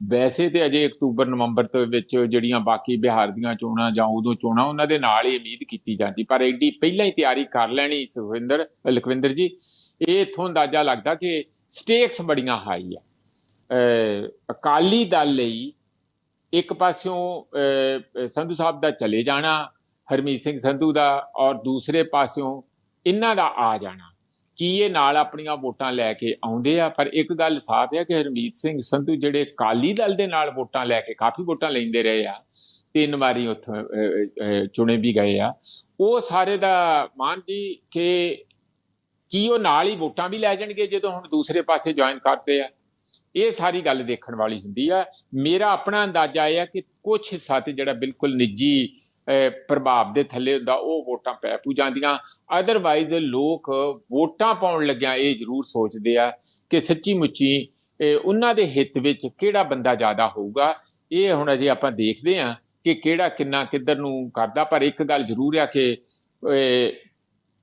Speaker 2: ਵੈਸੇ ਤੇ ਅਜੇ ਅਕਤੂਬਰ, ਨਵੰਬਰ ਤੋਂ ਵਿੱਚ ਜਿਹੜੀਆਂ ਬਾਕੀ ਬਿਹਾਰ ਦੀਆਂ ਚੋਣਾਂ ਜਾਂ ਉਦੋਂ ਚੋਣਾਂ, ਉਹਨਾਂ ਦੇ ਨਾਲ ਹੀ ਉਮੀਦ ਕੀਤੀ ਜਾਂਦੀ। ਪਰ ਐਡੀ ਪਹਿਲਾਂ ਹੀ ਤਿਆਰੀ ਕਰ ਲੈਣੀ ਸੁਖਵਿੰਦਰ ਲਖਵਿੰਦਰ ਜੀ, ਇਹ ਇਥੋਂ ਅੰਦਾਜ਼ਾ ਲੱਗਦਾ ਕਿ ਸਟੇਕਸ ਬੜੀਆਂ ਹਾਈ ਆ। ਅਕਾਲੀ ਦਲ ਲਈ ਇੱਕ ਪਾਸਿਓਂ ਸੰਧੂ ਸਾਹਿਬ ਦਾ ਚਲੇ ਜਾਣਾ, ਹਰਮੀਤ ਸਿੰਘ ਸੰਧੂ ਦਾ, ਔਰ ਦੂਸਰੇ ਪਾਸਿਓਂ ਇਹਨਾਂ ਦਾ ਆ ਜਾਣਾ। ਕੀ ਇਹ ਨਾਲ ਆਪਣੀਆਂ ਵੋਟਾਂ ਲੈ ਕੇ ਆਉਂਦੇ ਆ? ਪਰ ਇੱਕ ਗੱਲ ਸਾਫ਼ ਹੈ ਕਿ ਹਰਮੀਤ ਸਿੰਘ ਸੰਧੂ ਜਿਹੜੇ ਅਕਾਲੀ ਦਲ ਦੇ ਨਾਲ ਵੋਟਾਂ ਲੈ ਕੇ ਕਾਫੀ ਵੋਟਾਂ ਲੈਂਦੇ ਰਹੇ ਆ, ਤਿੰਨ ਵਾਰੀ ਉੱਥੋਂ ਚੁਣੇ ਵੀ ਗਏ ਆ। ਉਹ ਸਾਰੇ ਦਾ ਮਾਨ ਜੀ ਕਿ ਕੀ ਉਹ ਨਾਲ ਹੀ ਵੋਟਾਂ ਵੀ ਲੈ ਜਾਣਗੇ ਜਦੋਂ ਹੁਣ ਦੂਸਰੇ ਪਾਸੇ ਜੁਆਇਨ ਕਰਦੇ ਆ? ਇਹ ਸਾਰੀ ਗੱਲ ਦੇਖਣ ਵਾਲੀ ਹੁੰਦੀ ਆ। ਮੇਰਾ ਆਪਣਾ ਅੰਦਾਜ਼ਾ ਇਹ ਆ ਕਿ ਕੁਝ ਹਿੱਸਾ ਤੇ ਜਿਹੜਾ ਬਿਲਕੁਲ ਨਿੱਜੀ ਪ੍ਰਭਾਵ ਦੇ ਥੱਲੇ ਹੁੰਦਾ, ਉਹ ਵੋਟਾਂ ਪੈ ਪੂ ਜਾਂਦੀਆਂ। ਅਦਰਵਾਈਜ਼ ਲੋਕ ਵੋਟਾਂ ਪਾਉਣ ਲੱਗਿਆ ਇਹ ਜ਼ਰੂਰ ਸੋਚਦੇ ਆ ਕਿ ਸੱਚੀ ਮੁੱਚੀ ਉਹਨਾਂ ਦੇ ਹਿੱਤ ਵਿੱਚ ਕਿਹੜਾ ਬੰਦਾ ਜ਼ਿਆਦਾ ਹੋਊਗਾ? ਇਹ ਹੁਣ ਅਜੇ ਆਪਾਂ ਦੇਖਦੇ ਆ ਕਿ ਕਿਹੜਾ ਕਿੰਨਾ ਕਿੱਧਰ ਨੂੰ ਕਰਦਾ, ਪਰ ਇੱਕ ਗੱਲ ਜ਼ਰੂਰ ਆ ਕਿ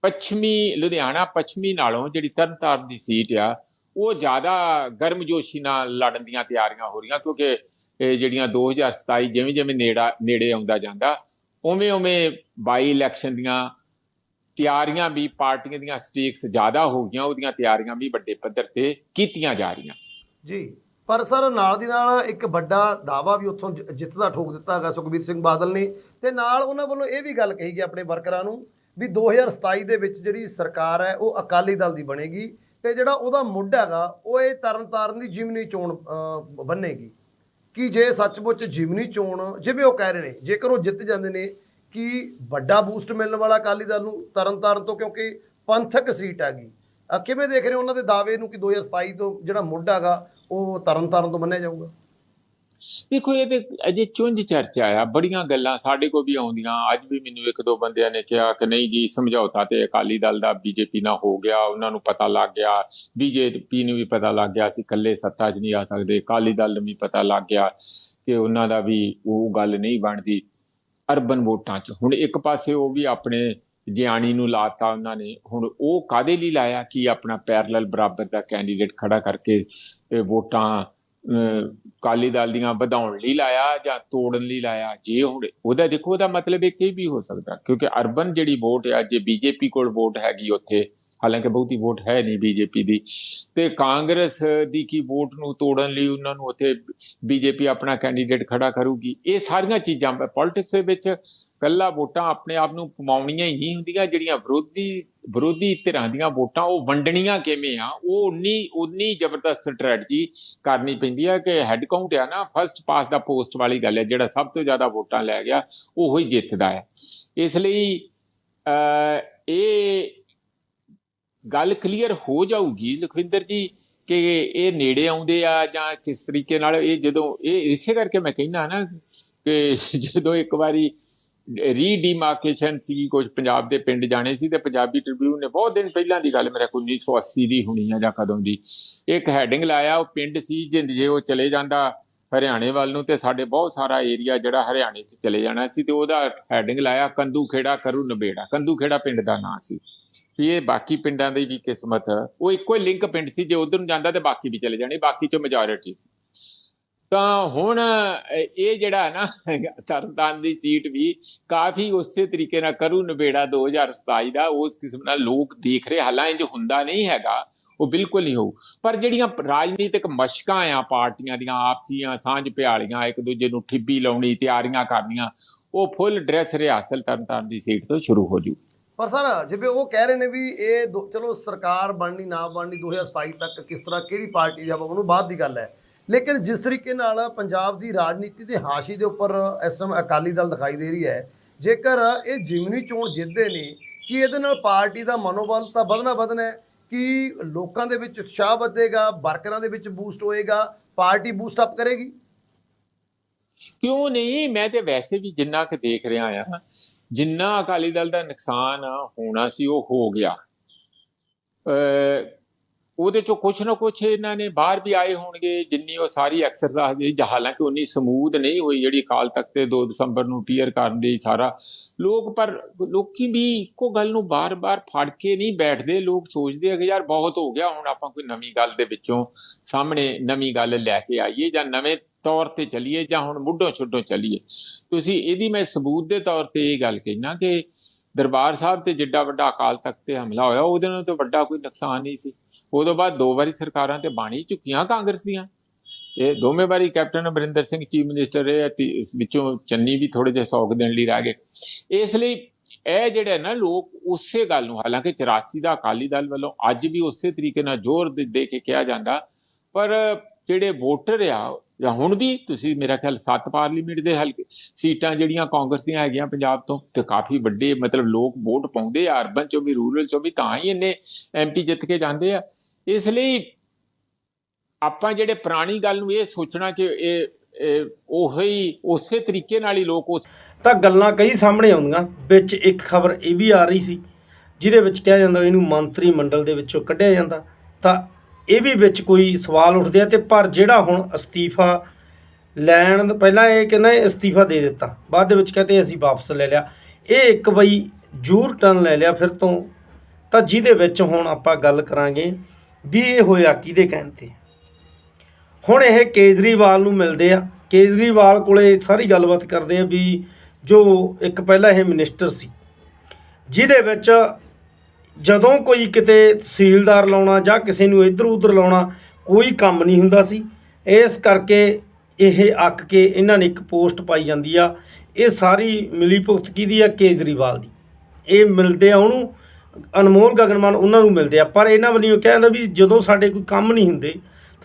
Speaker 2: ਪੱਛਮੀ, ਲੁਧਿਆਣਾ ਪੱਛਮੀ ਨਾਲੋਂ ਜਿਹੜੀ ਤਰਨਤਾਰਨ ਦੀ ਸੀਟ ਆ, ਉਹ ਜ਼ਿਆਦਾ ਗਰਮਜੋਸ਼ੀ ਨਾਲ ਲੜਨ ਦੀਆਂ ਤਿਆਰੀਆਂ ਹੋ ਰਹੀਆਂ, ਕਿਉਂਕਿ ਇਹ ਜਿਹੜੀਆਂ 2027 ਜਿਵੇਂ ਜਿਵੇਂ ਨੇੜਾ, ਨੇੜੇ ਆਉਂਦਾ ਜਾਂਦਾ ਉਵੇਂ ਉਵੇਂ ਬਾਈ ਇਲੈਕਸ਼ਨ ਦੀਆਂ ਤਿਆਰੀਆਂ ਵੀ ਪਾਰਟੀਆਂ ਦੀਆਂ ਸਟੇਕਸ ਜ਼ਿਆਦਾ ਹੋ ਗਈਆਂ, ਉਹਦੀਆਂ ਤਿਆਰੀਆਂ ਵੀ ਵੱਡੇ ਪੱਧਰ ਤੇ ਕੀਤੀਆਂ ਜਾ ਰਹੀਆਂ।
Speaker 3: ਜੀ, ਪਰ ਸਰ ਨਾਲ ਦੀ ਨਾਲ ਇੱਕ ਵੱਡਾ ਦਾਵਾ ਵੀ ਉੱਥੋਂ ਜਿ- ਜਿੱਤ ਦਾ ਠੋਕ ਦਿੱਤਾ ਹੈਗਾ ਸੁਖਬੀਰ ਸਿੰਘ ਬਾਦਲ ਨੇ ਤੇ ਨਾਲ ਉਹਨਾਂ ਵੱਲੋਂ ਇਹ ਵੀ ਗੱਲ ਕਹੀ ਗਈ ਆਪਣੇ ਵਰਕਰਾਂ ਨੂੰ ਵੀ 2027 ਦੇ ਵਿੱਚ ਜਿਹੜੀ ਸਰਕਾਰ ਹੈ, ਉਹ ਅਕਾਲੀ ਦਲ ਦੀ ਬਣੇਗੀ ਤੇ ਜਿਹੜਾ ਉਹਦਾ ਮੁੱਢ ਹੈਗਾ, ਉਹ ਇਹ ਤਰਨਤਾਰਨ ਦੀ ਜਿਮਨੀ ਚੋਣ ਬੰਨੇਗੀ। ਕਿ ਜੇ ਸੱਚਮੁੱਚ ਜਿਮਨੀ ਚੋਣ, ਜਿਵੇਂ ਉਹ ਕਹਿ ਰਹੇ ਨੇ, ਜੇਕਰ ਉਹ ਜਿੱਤ ਜਾਂਦੇ ਨੇ ਕਿ ਵੱਡਾ ਬੂਸਟ ਮਿਲਣ ਵਾਲਾ ਅਕਾਲੀ ਦਲ ਨੂੰ ਤਰਨਤਾਰਨ ਤੋਂ, ਕਿਉਂਕਿ ਪੰਥਕ ਸੀਟ ਹੈਗੀ। ਕਿਵੇਂ ਦੇਖ ਰਹੇ ਹੋ ਉਹਨਾਂ ਦੇ ਦਾਅਵੇ ਨੂੰ ਕਿ 2027 ਤੋਂ ਜਿਹੜਾ ਮੁੱਢ ਹੈਗਾ, ਉਹ ਤਰਨਤਾਰਨ ਤੋਂ ਮੰਨਿਆ ਜਾਊਗਾ?
Speaker 2: ਦੇਖੋ, ਇਹ ਤੇ ਅਜੇ ਚੁੰਝ ਚਰਚਾ ਆ। ਬੜੀਆਂ ਗੱਲਾਂ ਸਾਡੇ ਕੋਲ ਵੀ ਆਉਂਦੀਆਂ। ਅੱਜ ਵੀ ਮੈਨੂੰ ਇੱਕ ਦੋ ਬੰਦਿਆਂ ਨੇ ਕਿਹਾ ਕਿ ਨਹੀਂ ਜੀ, ਸਮਝੌਤਾ ਤੇ ਅਕਾਲੀ ਦਲ ਦਾ ਬੀਜੇਪੀ ਨਾਲ ਹੋ ਗਿਆ, ਉਹਨਾਂ ਨੂੰ ਪਤਾ ਲੱਗ ਗਿਆ। ਬੀਜੇਪੀ ਨੂੰ ਵੀ ਪਤਾ ਲੱਗ ਗਿਆ, ਅਸੀਂ ਇਕੱਲੇ ਸੱਤਾ 'ਚ ਨਹੀਂ ਆ ਸਕਦੇ। ਅਕਾਲੀ ਦਲ ਨੂੰ ਵੀ ਪਤਾ ਲੱਗ ਗਿਆ ਕਿ ਉਹਨਾਂ ਦਾ ਵੀ ਉਹ ਗੱਲ ਨਹੀਂ ਬਣਦੀ। ਅਰਬਨ ਵੋਟਾਂ 'ਚ। ਹੁਣ ਇੱਕ ਪਾਸੇ ਉਹ ਵੀ ਆਪਣੇ ਜਿਆਣੀ ਨੂੰ ਲਾਤਾ ਉਹਨਾਂ ਨੇ। ਹੁਣ ਉਹ ਕਾਦੇ ਲਈ ਲਾਇਆ? ਕਿ ਆਪਣਾ ਪੈਰਲਲ ਬਰਾਬਰ ਦਾ ਕੈਂਡੀਡੇਟ ਖੜਾ ਕਰਕੇ ਵੋਟਾਂ ਅਹ, ਅਕਾਲੀ ਦਲ ਦੀਆਂ ਵਧਾਉਣ ਲਈ ਲਾਇਆ ਜਾਂ ਤੋੜਨ ਲਈ ਲਾਇਆ? ਜੇ ਹੁਣ ਉਹਦਾ ਦੇਖੋ ਉਹਦਾ ਮਤਲਬ ਇਹ ਕੀ ਵੀ ਹੋ ਸਕਦਾ? ਕਿਉਂਕਿ ਅਰਬਨ ਜਿਹੜੀ ਵੋਟ ਹੈ ਜੇ ਬੀਜੇਪੀ ਕੋਲ ਵੋਟ ਹੈਗੀ ਉੱਥੇ। ਹਾਲਾਂਕਿ ਬਹੁਤੀ ਵੋਟ ਹੈ ਨਹੀਂ ਬੀਜੇਪੀ ਦੀ। ਤੇ ਕਾਂਗਰਸ ਦੀ ਕੀ ਵੋਟ ਨੂੰ ਤੋੜਨ ਲਈ ਉਹਨਾਂ ਨੂੰ ਉੱਥੇ ਬੀਜੇਪੀ ਆਪਣਾ ਕੈਂਡੀਡੇਟ ਖੜਾ ਕਰੂਗੀ? ਇਹ ਸਾਰੀਆਂ ਚੀਜ਼ਾਂ ਪੋਲਿਟਿਕਸ ਦੇ ਵਿੱਚ ਕੱਲਾ ਵੋਟਾਂ ਆਪਣੇ ਆਪ ਨੂੰ ਕਮਾਉਣੀਆਂ ਹੀ ਨਹੀਂ ਹੁੰਦੀਆਂ, ਜਿਹੜੀਆਂ ਵਿਰੋਧੀ ਵਿਰੋਧੀ ਧਿਰਾਂ ਦੀਆਂ ਵੋਟਾਂ ਉਹ ਵੰਡਣੀਆਂ ਕਿਵੇਂ ਆ? ਉਹ ਉਨੀ ਉਨੀ ਜ਼ਬਰਦਸਤ ਸਟ੍ਰੈਟਜੀ ਕਰਨੀ ਪੈਂਦੀ ਆ ਕਿ ਹੈੱਡ ਕਾਊਂਟ ਆ ਨਾ ਫਰਸਟ ਪਾਸ ਦਾ ਪੋਸਟ ਵਾਲੀ ਗੱਲ ਹੈ ਜਿਹੜਾ ਸਭ ਤੋਂ ਜ਼ਿਆਦਾ ਵੋਟਾਂ ਲੈ ਗਿਆ, ਉਹ ਹੀ ਜਿੱਤਦਾ ਹੈ ਇਸ ਲਈ ਇਹ ਗੱਲ ਕਲੀਅਰ ਹੋ ਜਾਊਗੀ ਲਖਵਿੰਦਰ ਜੀ ਕਿ ਇਹ ਨੇੜੇ ਆਉਂਦੇ ਆ ਜਾਂ ਕਿਸ ਤਰੀਕੇ ਨਾਲ ਇਹ ਜਦੋਂ, ਇਹ ਇਸੇ ਕਰਕੇ ਮੈਂ ਕਹਿੰਦਾ ਨਾ ਕਿ ਜਦੋਂ ਇੱਕ ਵਾਰੀ ਰੀਡੀਮਾਰਕੇਸ਼ਨ ਸੀ ਕੁਝ ਪੰਜਾਬ ਦੇ ਪਿੰਡ ਜਾਣੇ ਸੀ ਤੇ ਪੰਜਾਬੀ ਟ੍ਰਿਬਿਊਨ ਨੇ ਬਹੁਤ ਦਿਨ ਪਹਿਲਾਂ ਦੀ ਗੱਲ ਮੇਰਾ ਕੋਈ 1980 ਦੀ ਹੋਣੀ ਆ ਜਾਂ ਕਦੋਂ ਦੀ, ਇੱਕ ਹੈਡਿੰਗ ਲਾਇਆ, ਉਹ ਪਿੰਡ ਸੀ ਜਿੰਦ ਜੇ ਉਹ ਚਲੇ ਜਾਂਦਾ ਹਰਿਆਣੇ ਵੱਲ ਨੂੰ ਤੇ ਸਾਡੇ ਬਹੁਤ ਸਾਰਾ ਏਰੀਆ ਜਿਹੜਾ ਹਰਿਆਣੇ 'ਚ ਚਲੇ ਜਾਣਾ ਸੀ ਤੇ ਉਹਦਾ ਹੈਡਿੰਗ ਲਾਇਆ ਕੰਦੂ ਖੇੜਾ ਕਰੂ ਨਬੇੜਾ ਕੰਦੂ ਖੇੜਾ ਪਿੰਡ ਦਾ ਨਾਂ ਸੀ। ਵੀ ਇਹ ਬਾਕੀ ਪਿੰਡਾਂ ਦੀ ਵੀ ਕਿਸਮਤ, ਉਹ ਇੱਕੋ ਹੀ ਲਿੰਕ ਪਿੰਡ ਸੀ, ਜੇ ਉਧਰ ਨੂੰ ਜਾਂਦਾ ਤੇ ਬਾਕੀ ਵੀ ਚਲੇ ਜਾਣੇ, ਬਾਕੀ ਚੋਂ ਮੈਜੋਰਿਟੀ ਸੀ। ਤਾਂ ਹੁਣ, ਇਹ ਜਿਹੜਾ ਨਾ, ਤਰਨਤਾਰਨ ਦੀ ਸੀਟ ਵੀ ਕਾਫੀ ਉਸੇ ਤਰੀਕੇ ਨਾਲ ਕਰੂ ਨਵੇੜਾ 2027 ਦਾ, ਉਸ ਕਿਸਮ ਨਾਲ ਲੋਕ ਦੇਖ ਰਹੇ ਹਾਲਾਂ ਇੰਜ ਹੁੰਦਾ ਨਹੀਂ ਹੈਗਾ, ਉਹ ਬਿਲਕੁਲ ਨਹੀਂ ਹੋਊ। ਪਰ ਜਿਹੜੀਆਂ ਰਾਜਨੀਤਿਕ ਮਸ਼ਕਾਂ ਆ, ਪਾਰਟੀਆਂ ਦੀਆਂ, ਆਪਸੀਆਂ, ਸਾਂਝ ਪਿਆਲੀਆਂ ਇੱਕ ਦੂਜੇ ਨੂੰ ਠਿੱਬੀ ਲਾਉਣੀ, ਤਿਆਰੀਆਂ ਕਰਨੀਆਂ, ਉਹ ਫੁੱਲ ਡਰੈਸ ਰਿਹਾਸਲ ਤਰਨਤਾਰਨ ਦੀ ਸੀਟ ਤੋਂ ਸ਼ੁਰੂ ਹੋ ਜੂ।
Speaker 3: ਪਰ ਸਰ, ਜਿਵੇਂ ਉਹ ਕਹਿ ਰਹੇ ਨੇ ਵੀ ਇਹ ਦੋ- ਚਲੋ ਸਰਕਾਰ ਬਣਨੀ, ਨਾ ਬਣਨੀ 2027 ਤੱਕ ਕਿਸ ਤਰ੍ਹਾਂ ਕਿਹੜੀ ਪਾਰਟੀ ਜਾਵੇ, ਉਹਨੂੰ ਬਾਅਦ ਦੀ ਗੱਲ ਹੈ। ਲੇਕਿਨ ਜਿਸ ਤਰੀਕੇ ਨਾਲ ਪੰਜਾਬ ਦੀ ਰਾਜਨੀਤੀ ਦੇ ਹਾਸ਼ੀ ਦੇ ਉੱਪਰ ਇਸ ਟਾਈਮ ਅਕਾਲੀ ਦਲ ਦਿਖਾਈ ਦੇ ਰਹੀ ਹੈ, ਜੇਕਰ ਇਹ ਜਿਮਨੀ ਚੋਣ ਜਿੱਤਦੇ ਨੇ, ਕਿ ਇਹਦੇ ਨਾਲ ਪਾਰਟੀ ਦਾ ਮਨੋਬਲ ਤਾਂ ਵਧਣਾ ਵਧਣਾ ਹੈ? ਕਿ ਲੋਕਾਂ ਦੇ ਵਿੱਚ ਉਤਸ਼ਾਹ ਵਧੇਗਾ, ਵਰਕਰਾਂ ਦੇ ਵਿੱਚ ਬੂਸਟ ਹੋਏਗਾ, ਪਾਰਟੀ ਬੂਸਟ ਅਪ ਕਰੇਗੀ?
Speaker 2: ਕਿਉਂ ਨਹੀਂ? ਮੈਂ ਤੇ ਵੈਸੇ ਵੀ ਜਿੰਨਾ ਕੁ ਦੇਖ ਰਿਹਾ ਆ ਜਿੰਨਾ ਅਕਾਲੀ ਦਲ ਦਾ ਨੁਕਸਾਨ ਹੋਣਾ ਸੀ, ਉਹ ਹੋ ਗਿਆ। ਅ ਉਹਦੇ ਚੋਂ ਕੁਛ ਨਾ ਕੁਛ ਇਹਨਾਂ ਨੇ ਬਾਹਰ ਵੀ ਆਏ ਹੋਣਗੇ, ਜਿੰਨੀ ਉਹ ਸਾਰੀ ਐਕਸਰਸਾਈਜ਼ ਹਾਲਾਂਕਿ ਉਨੀ ਸਮੂਦ ਨਹੀਂ ਹੋਈ, ਜਿਹੜੀ ਕਾਲ ਤੱਕ ਤੇ 2 ਦਸੰਬਰ ਨੂੰ ਕਲੀਅਰ ਕਰਨ ਦੀ ਸਾਰਾ। ਲੋਕ ਪਰ ਲੋਕੀ ਵੀ ਇੱਕੋ ਗੱਲ ਨੂੰ ਬਾਰ-ਬਾਰ ਫੜ ਕੇ ਨਹੀਂ ਬੈਠਦੇ। ਲੋਕ ਸੋਚਦੇ ਆ ਕਿ ਯਾਰ ਬਹੁਤ ਹੋ ਗਿਆ, ਹੁਣ ਆਪਾਂ ਕੋਈ ਨਵੀਂ ਗੱਲ ਦੇ ਵਿੱਚੋਂ ਸਾਹਮਣੇ ਨਵੀਂ ਗੱਲ ਲੈ ਕੇ ਆਈਏ ਜਾਂ ਨਵੇਂ ਤੌਰ ਤੇ ਚੱਲੀਏ ਜਾਂ ਹੁਣ ਮੁੱਢੋਂ ਛੁੱਡੋਂ ਚੱਲੀਏ। ਤੁਸੀਂ ਇਹਦੀ ਮੈਂ ਸਬੂਤ ਦੇ ਤੌਰ ਤੇ ਇਹ ਗੱਲ ਕਹਿਣਾ ਕਿ ਦਰਬਾਰ ਸਾਹਿਬ ਤੇ ਜਿੱਡਾ ਵੱਡਾ ਅਕਾਲ ਤਖਤ ਤੇ ਹਮਲਾ ਹੋਇਆ, ਉਹਦੇ ਨਾਲ ਤਾਂ ਵੱਡਾ ਕੋਈ ਨੁਕਸਾਨ ਨਹੀਂ ਸੀ। ਉਦੋਂ ਬਾਅਦ ਦੋ ਵਾਰੀ ਸਰਕਾਰਾਂ ਤੇ ਬਣ ਹੀ ਚੁੱਕੀਆਂ ਕਾਂਗਰਸ ਦੀਆਂ। ਇਹ ਦੋਵੇਂ ਵਾਰੀ captain Amarinder Singh chief minister ਰਹੇ ਆ ਵਿੱਚੋਂ ਚੰਨੀ ਵੀ ਥੋੜੇ ਜਿਹੇ ਸੌਕ ਦੇਣ ਲਈ ਰਹਿ ਗਏ। ਇਸ ਲਈ ਇਹ ਜਿਹੜੇ ਨਾ ਲੋਕ ਉਸੇ ਗੱਲ ਨੂੰ, ਹਾਲਾਂਕਿ 84 ਦਾ ਅਕਾਲੀ ਦਲ ਵੱਲੋਂ ਅੱਜ ਵੀ ਉਸੇ ਤਰੀਕੇ ਨਾਲ ਜ਼ੋਰ ਦੇ ਕੇ ਕਿਹਾ ਜਾਂਦਾ, ਪਰ ਜਿਹੜੇ ਵੋਟਰ ਆ ਜਾਂ ਹੁਣ ਵੀ ਤੁਸੀਂ ਮੇਰਾ ਖਿਆਲ ਸੱਤ ਪਾਰਲੀਮੈਂਟ ਦੇ ਹਲਕੇ ਸੀਟਾਂ ਜਿਹੜੀਆਂ ਕਾਂਗਰਸ ਦੀਆਂ ਹੈਗੀਆਂ ਪੰਜਾਬ ਤੋਂ ਤੇ ਕਾਫੀ ਵੱਡੇ ਮਤਲਬ ਲੋਕ ਵੋਟ ਪਾਉਂਦੇ ਆ ਅਰਬਨ ਚੋਂ ਵੀ ਰੂਰਲ ਚੋਂ ਵੀ, ਤਾਂ ਹੀ ਇੰਨੇ ਐਮਪੀ ਜਿੱਤ ਕੇ ਜਾਂਦੇ ਆ। ਇਸ ਲਈ ਆਪਾਂ ਜਿਹੜੇ ਪੁਰਾਣੀ ਗੱਲ ਨੂੰ ਇਹ ਸੋਚਣਾ ਕਿ ਇਹ ਇਹ ਉਹੀ, ਉਸੇ ਤਰੀਕੇ ਨਾਲ ਹੀ ਲੋਕ ਉਸ
Speaker 1: ਤਾਂ ਗੱਲਾਂ ਕਈ ਸਾਹਮਣੇ ਆਉਂਦੀਆਂ। ਵਿੱਚ ਇੱਕ ਖਬਰ ਇਹ ਵੀ ਆ ਰਹੀ ਸੀ, ਜਿਹਦੇ ਵਿੱਚ ਕਿਹਾ ਜਾਂਦਾ ਇਹਨੂੰ ਮੰਤਰੀ ਮੰਡਲ ਦੇ ਵਿੱਚੋਂ ਕੱਢਿਆ ਜਾਂਦਾ। ਤਾਂ ਇਹ ਵੀ ਵਿੱਚ ਕੋਈ ਸਵਾਲ ਉੱਠਦੇ ਆ ਤੇ ਪਰ ਜਿਹੜਾ ਹੁਣ ਅਸਤੀਫਾ ਲੈਣ ਪਹਿਲਾਂ ਇਹ ਕਹਿੰਦਾ ਅਸਤੀਫਾ ਦੇ ਦਿੱਤਾ। ਬਾਅਦ ਦੇ ਵਿੱਚ ਕਹਿੰਦੇ ਅਸੀਂ ਵਾਪਸ ਲੈ ਲਿਆ। ਇਹ ਇੱਕ ਬਈ ਜੂਰ ਟਰਨ ਲੈ ਲਿਆ ਫਿਰ ਤੋਂ। ਤਾਂ ਜਿਹਦੇ ਵਿੱਚ ਹੁਣ ਆਪਾਂ ਗੱਲ ਕਰਾਂਗੇ ਵੀ ਇਹ ਹੋਇਆ ਕਿਹਦੇ ਕਹਿਣ ਤੇ। ਹੁਣ ਇਹ ਕੇਜਰੀਵਾਲ ਨੂੰ ਮਿਲਦੇ ਆ। ਕੇਜਰੀਵਾਲ ਕੋਲੇ ਸਾਰੀ ਗੱਲਬਾਤ ਕਰਦੇ ਆ ਵੀ ਜੋ ਇੱਕ ਪਹਿਲਾਂ ਇਹ ਮਿਨਿਸਟਰ ਸੀ। ਜਿਹਦੇ ਵਿੱਚ ਜਦੋਂ ਕੋਈ ਕਿਤੇ ਤਹਿਸੀਲਦਾਰ ਲਾਉਣਾ ਜਾਂ ਕਿਸੇ ਨੂੰ ਇੱਧਰ ਉੱਧਰ ਲਾਉਣਾ ਕੋਈ ਕੰਮ ਨਹੀਂ ਹੁੰਦਾ ਸੀ। ਇਸ ਕਰਕੇ ਇਹ ਅੱਕ ਕੇ ਇਹਨਾਂ ਨੇ ਇੱਕ ਪੋਸਟ ਪਾਈ ਜਾਂਦੀ ਆ। ਇਹ ਸਾਰੀ ਮਿਲੀ ਭੁਗਤ ਕਿਹਦੀ ਆ ਕੇਜਰੀਵਾਲ ਦੀ। ਇਹ ਮਿਲਦੇ ਆ ਉਹਨੂੰ, ਅਨਮੋਲ ਗਗਨਮਾਨ ਉਹਨਾਂ ਨੂੰ ਮਿਲਦੇ ਆ। ਪਰ ਇਹਨਾਂ ਵੱਲੋਂ ਕਹਿੰਦਾ ਵੀ ਜਦੋਂ ਸਾਡੇ ਕੋਈ ਕੰਮ ਨਹੀਂ ਹੁੰਦੇ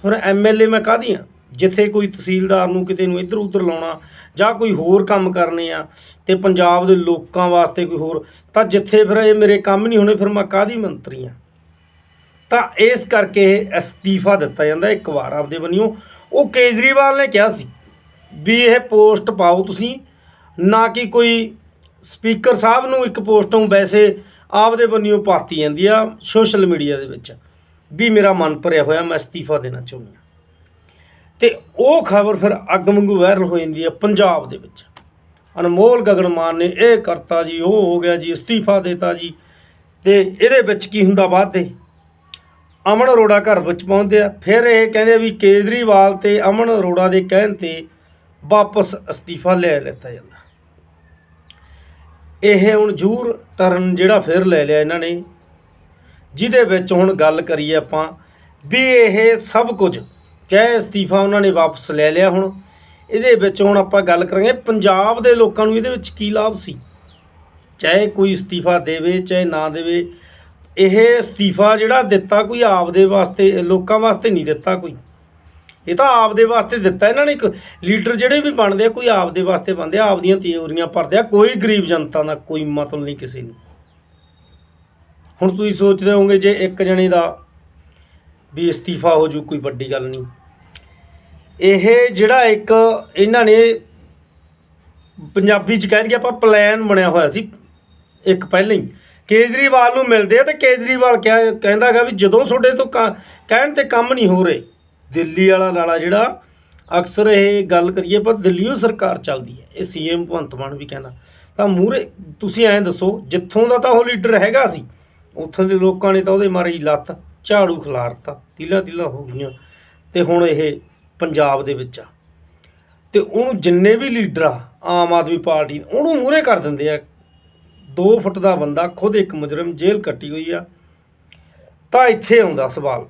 Speaker 1: ਫਿਰ ਐਮਐਲਏ ਮੈਂ ਕਾਹਦੀ ਕਾਹਦੀਆਂ ਜਿੱਥੇ ਕੋਈ ਤਹਿਸੀਲਦਾਰ ਨੂੰ ਕਿਤੇ ਨੂੰ ਇੱਧਰ ਉੱਧਰ ਲਾਉਣਾ ਜਾਂ ਕੋਈ ਹੋਰ ਕੰਮ ਕਰਨੇ ਆ ਤੇ ਪੰਜਾਬ ਦੇ ਲੋਕਾਂ ਵਾਸਤੇ ਕੋਈ ਹੋਰ, ਤਾਂ ਜਿੱਥੇ ਫਿਰ ਇਹ ਮੇਰੇ ਕੰਮ ਨਹੀਂ ਹੋਣੇ, ਫਿਰ ਮੈਂ ਕਾਹਦੀ ਮੰਤਰੀ ਆ? ਤਾਂ ਇਸ ਕਰਕੇ ਇਹ ਅਸਤੀਫਾ ਦਿੱਤਾ ਜਾਂਦਾ ਇੱਕ ਵਾਰ ਆਪਦੇ ਵੱਲੋਂ। ਉਹ ਕੇਜਰੀਵਾਲ ਨੇ ਕਿਹਾ ਸੀ ਵੀ ਇਹ ਪੋਸਟ ਪਾਓ ਤੁਸੀਂ, ਨਾ ਕਿ ਕੋਈ ਸਪੀਕਰ ਸਾਹਿਬ ਨੂੰ ਇੱਕ ਪੋਸਟੋਂ ਵੈਸੇ ਆਪਦੇ ਵੱਲੋਂ ਪਾਤੀ ਜਾਂਦੀ ਆ ਸੋਸ਼ਲ ਮੀਡੀਆ ਦੇ ਵਿੱਚ, ਵੀ ਮੇਰਾ ਮਨ ਭਰਿਆ ਹੋਇਆ, ਮੈਂ ਅਸਤੀਫਾ ਦੇਣਾ ਚਾਹੁੰਦੀ। ਹਾਂ ਤੇ ਉਹ ਖਬਰ ਫਿਰ ਅੱਗ ਵਾਂਗੂ ਵਾਇਰਲ ਹੋ ਜਾਂਦੀ ਹੈ ਪੰਜਾਬ ਦੇ ਵਿੱਚ। ਅਨਮੋਲ ਗਗਨਮਾਨ ਨੇ ਇਹ ਕਰਤਾ ਜੀ, ਉਹ ਹੋ ਗਿਆ ਜੀ, ਅਸਤੀਫਾ ਦੇਤਾ ਜੀ। ਤੇ ਇਹਦੇ ਵਿੱਚ ਕੀ ਹੁੰਦਾ ਬਾਅਦ 'ਤੇ? ਅਮਨ ਅਰੋੜਾ ਘਰ ਵਿੱਚ ਪਹੁੰਚਦੇ ਆ। ਫਿਰ ਇਹ ਕਹਿੰਦੇ ਵੀ ਕੇਜਰੀਵਾਲ ਤੇ ਅਮਨ ਅਰੋੜਾ ਦੇ ਕਹਿਣ ਤੇ ਵਾਪਸ ਅਸਤੀਫਾ ਲੈ ਲਿੱਤਾ ਜਾਂਦਾ। ਇਹ ਹੁਣ ਜੂਰ ਤਰਨ ਜਿਹੜਾ ਫਿਰ ਲੈ ਲਿਆ ਇਹਨਾਂ ਨੇ। ਜਿਹਦੇ ਵਿੱਚ ਹੁਣ ਗੱਲ ਕਰੀਏ ਆਪਾਂ ਵੀ ਇਹ ਸਭ ਕੁਝ ਚਾਹੇ ਅਸਤੀਫਾ ਉਹਨਾਂ ਨੇ ਵਾਪਸ ਲੈ ਲਿਆ ਹੁਣ। ਇਹਦੇ ਵਿੱਚ ਹੁਣ ਆਪਾਂ ਗੱਲ ਕਰਾਂਗੇ ਪੰਜਾਬ ਦੇ ਲੋਕਾਂ ਨੂੰ ਇਹਦੇ ਵਿੱਚ ਕੀ ਲਾਭ ਸੀ। ਚਾਹੇ ਕੋਈ ਅਸਤੀਫਾ ਦੇਵੇ, ਚਾਹੇ ਨਾ ਦੇਵੇ, ਇਹ ਅਸਤੀਫਾ ਜਿਹੜਾ ਦਿੱਤਾ ਕੋਈ ਆਪਦੇ ਵਾਸਤੇ, ਲੋਕਾਂ ਵਾਸਤੇ ਨਹੀਂ ਦਿੱਤਾ ਕੋਈ। ਇਹ ਤਾਂ ਆਪਦੇ ਵਾਸਤੇ ਦਿੱਤਾ ਇਹਨਾਂ ਨੇ ਇੱਕ ਲੀਡਰ ਜਿਹੜੇ ਵੀ ਬਣਦੇ ਆ, ਕੋਈ ਆਪਦੇ ਵਾਸਤੇ ਬਣਦੇ ਆ, ਆਪਦੀਆਂ ਤਿਉਰੀਆਂ ਭਰਦੇ ਆ, ਕੋਈ ਗਰੀਬ ਜਨਤਾ ਦਾ ਕੋਈ ਮਤਲਬ ਨਹੀਂ ਕਿਸੇ ਨੂੰ। ਹੁਣ ਤੁਸੀਂ ਸੋਚਦੇ ਹੋਵੋਗੇ ਜੇ ਇੱਕ ਜਣੇ ਦਾ ਵੀ ਅਸਤੀਫਾ ਹੋ ਜੂ, ਕੋਈ ਵੱਡੀ ਗੱਲ ਨਹੀਂ। ਇਹ ਜਿਹੜਾ ਇੱਕ ਇਹਨਾਂ ਨੇ ਪੰਜਾਬੀ ਚ ਕਹਿ ਕਹਿਣਗੇ ਆਪਾਂ ਪਲਾਨ ਬਣਿਆ ਹੋਇਆ ਸੀ ਇੱਕ ਪਹਿਲਾਂ ਹੀ। ਕੇਜਰੀਵਾਲ ਨੂੰ ਮਿਲਦੇ ਆ ਤੇ ਕੇਜਰੀਵਾਲ ਕਿਹਾ ਕਹਿੰਦਾ ਹੈਗਾ ਵੀ ਜਦੋਂ ਤੁਹਾਡੇ ਤੋਂ ਕ- ਕਹਿਣ ਤੇ ਕੰਮ ਨਹੀਂ ਹੋ ਰਹੇ, ਦਿੱਲੀ ਵਾਲਾ ਲਾਲਾ ਜਿਹੜਾ, ਅਕਸਰ ਇਹ ਗੱਲ ਕਰੀਏ ਪਰ ਦਿੱਲੀੋਂ ਸਰਕਾਰ ਚੱਲਦੀ ਹੈ। ਇਹ ਸੀਐਮ ਭਗਵੰਤ ਮਾਨ ਵੀ ਕਹਿੰਦਾ। ਤਾਂ ਮੂਰੇ ਤੁਸੀਂ ਐਂ ਦੱਸੋ, ਜਿੱਥੋਂ ਦਾ ਤਾਂ ਉਹ ਲੀਡਰ ਹੈਗਾ ਸੀ, ਉੱਥੋਂ ਦੇ ਲੋਕਾਂ ਨੇ ਤਾਂ ਉਹਦੇ ਮਾਰੀ ਲੱਤ, ਝਾੜੂ ਖਿਲਾਰਤਾ ਤਿਲਾ ਤਿਲਾ ਹੋ ਗਈਆਂ। ਤੇ ਹੁਣ ਇਹ ਪੰਜਾਬ ਦੇ ਵਿੱਚ ਆ। ਤੇ ਉਹਨੂੰ ਜਿੰਨੇ ਵੀ ਲੀਡਰ ਆ, ਆਮ ਆਦਮੀ ਪਾਰਟੀ ਉਹਨੂੰ ਮੂਹਰੇ ਕਰ ਦਿੰਦੇ ਆ। 2 ਫੁੱਟ ਦਾ ਬੰਦਾ ਖੁਦ ਇੱਕ ਮੁਜਰਮ ਜੇਲ੍ਹ ਕੱਟੀ ਹੋਈ ਆ। ਤਾਂ ਇੱਥੇ ਆਉਂਦਾ ਸਵਾਲ।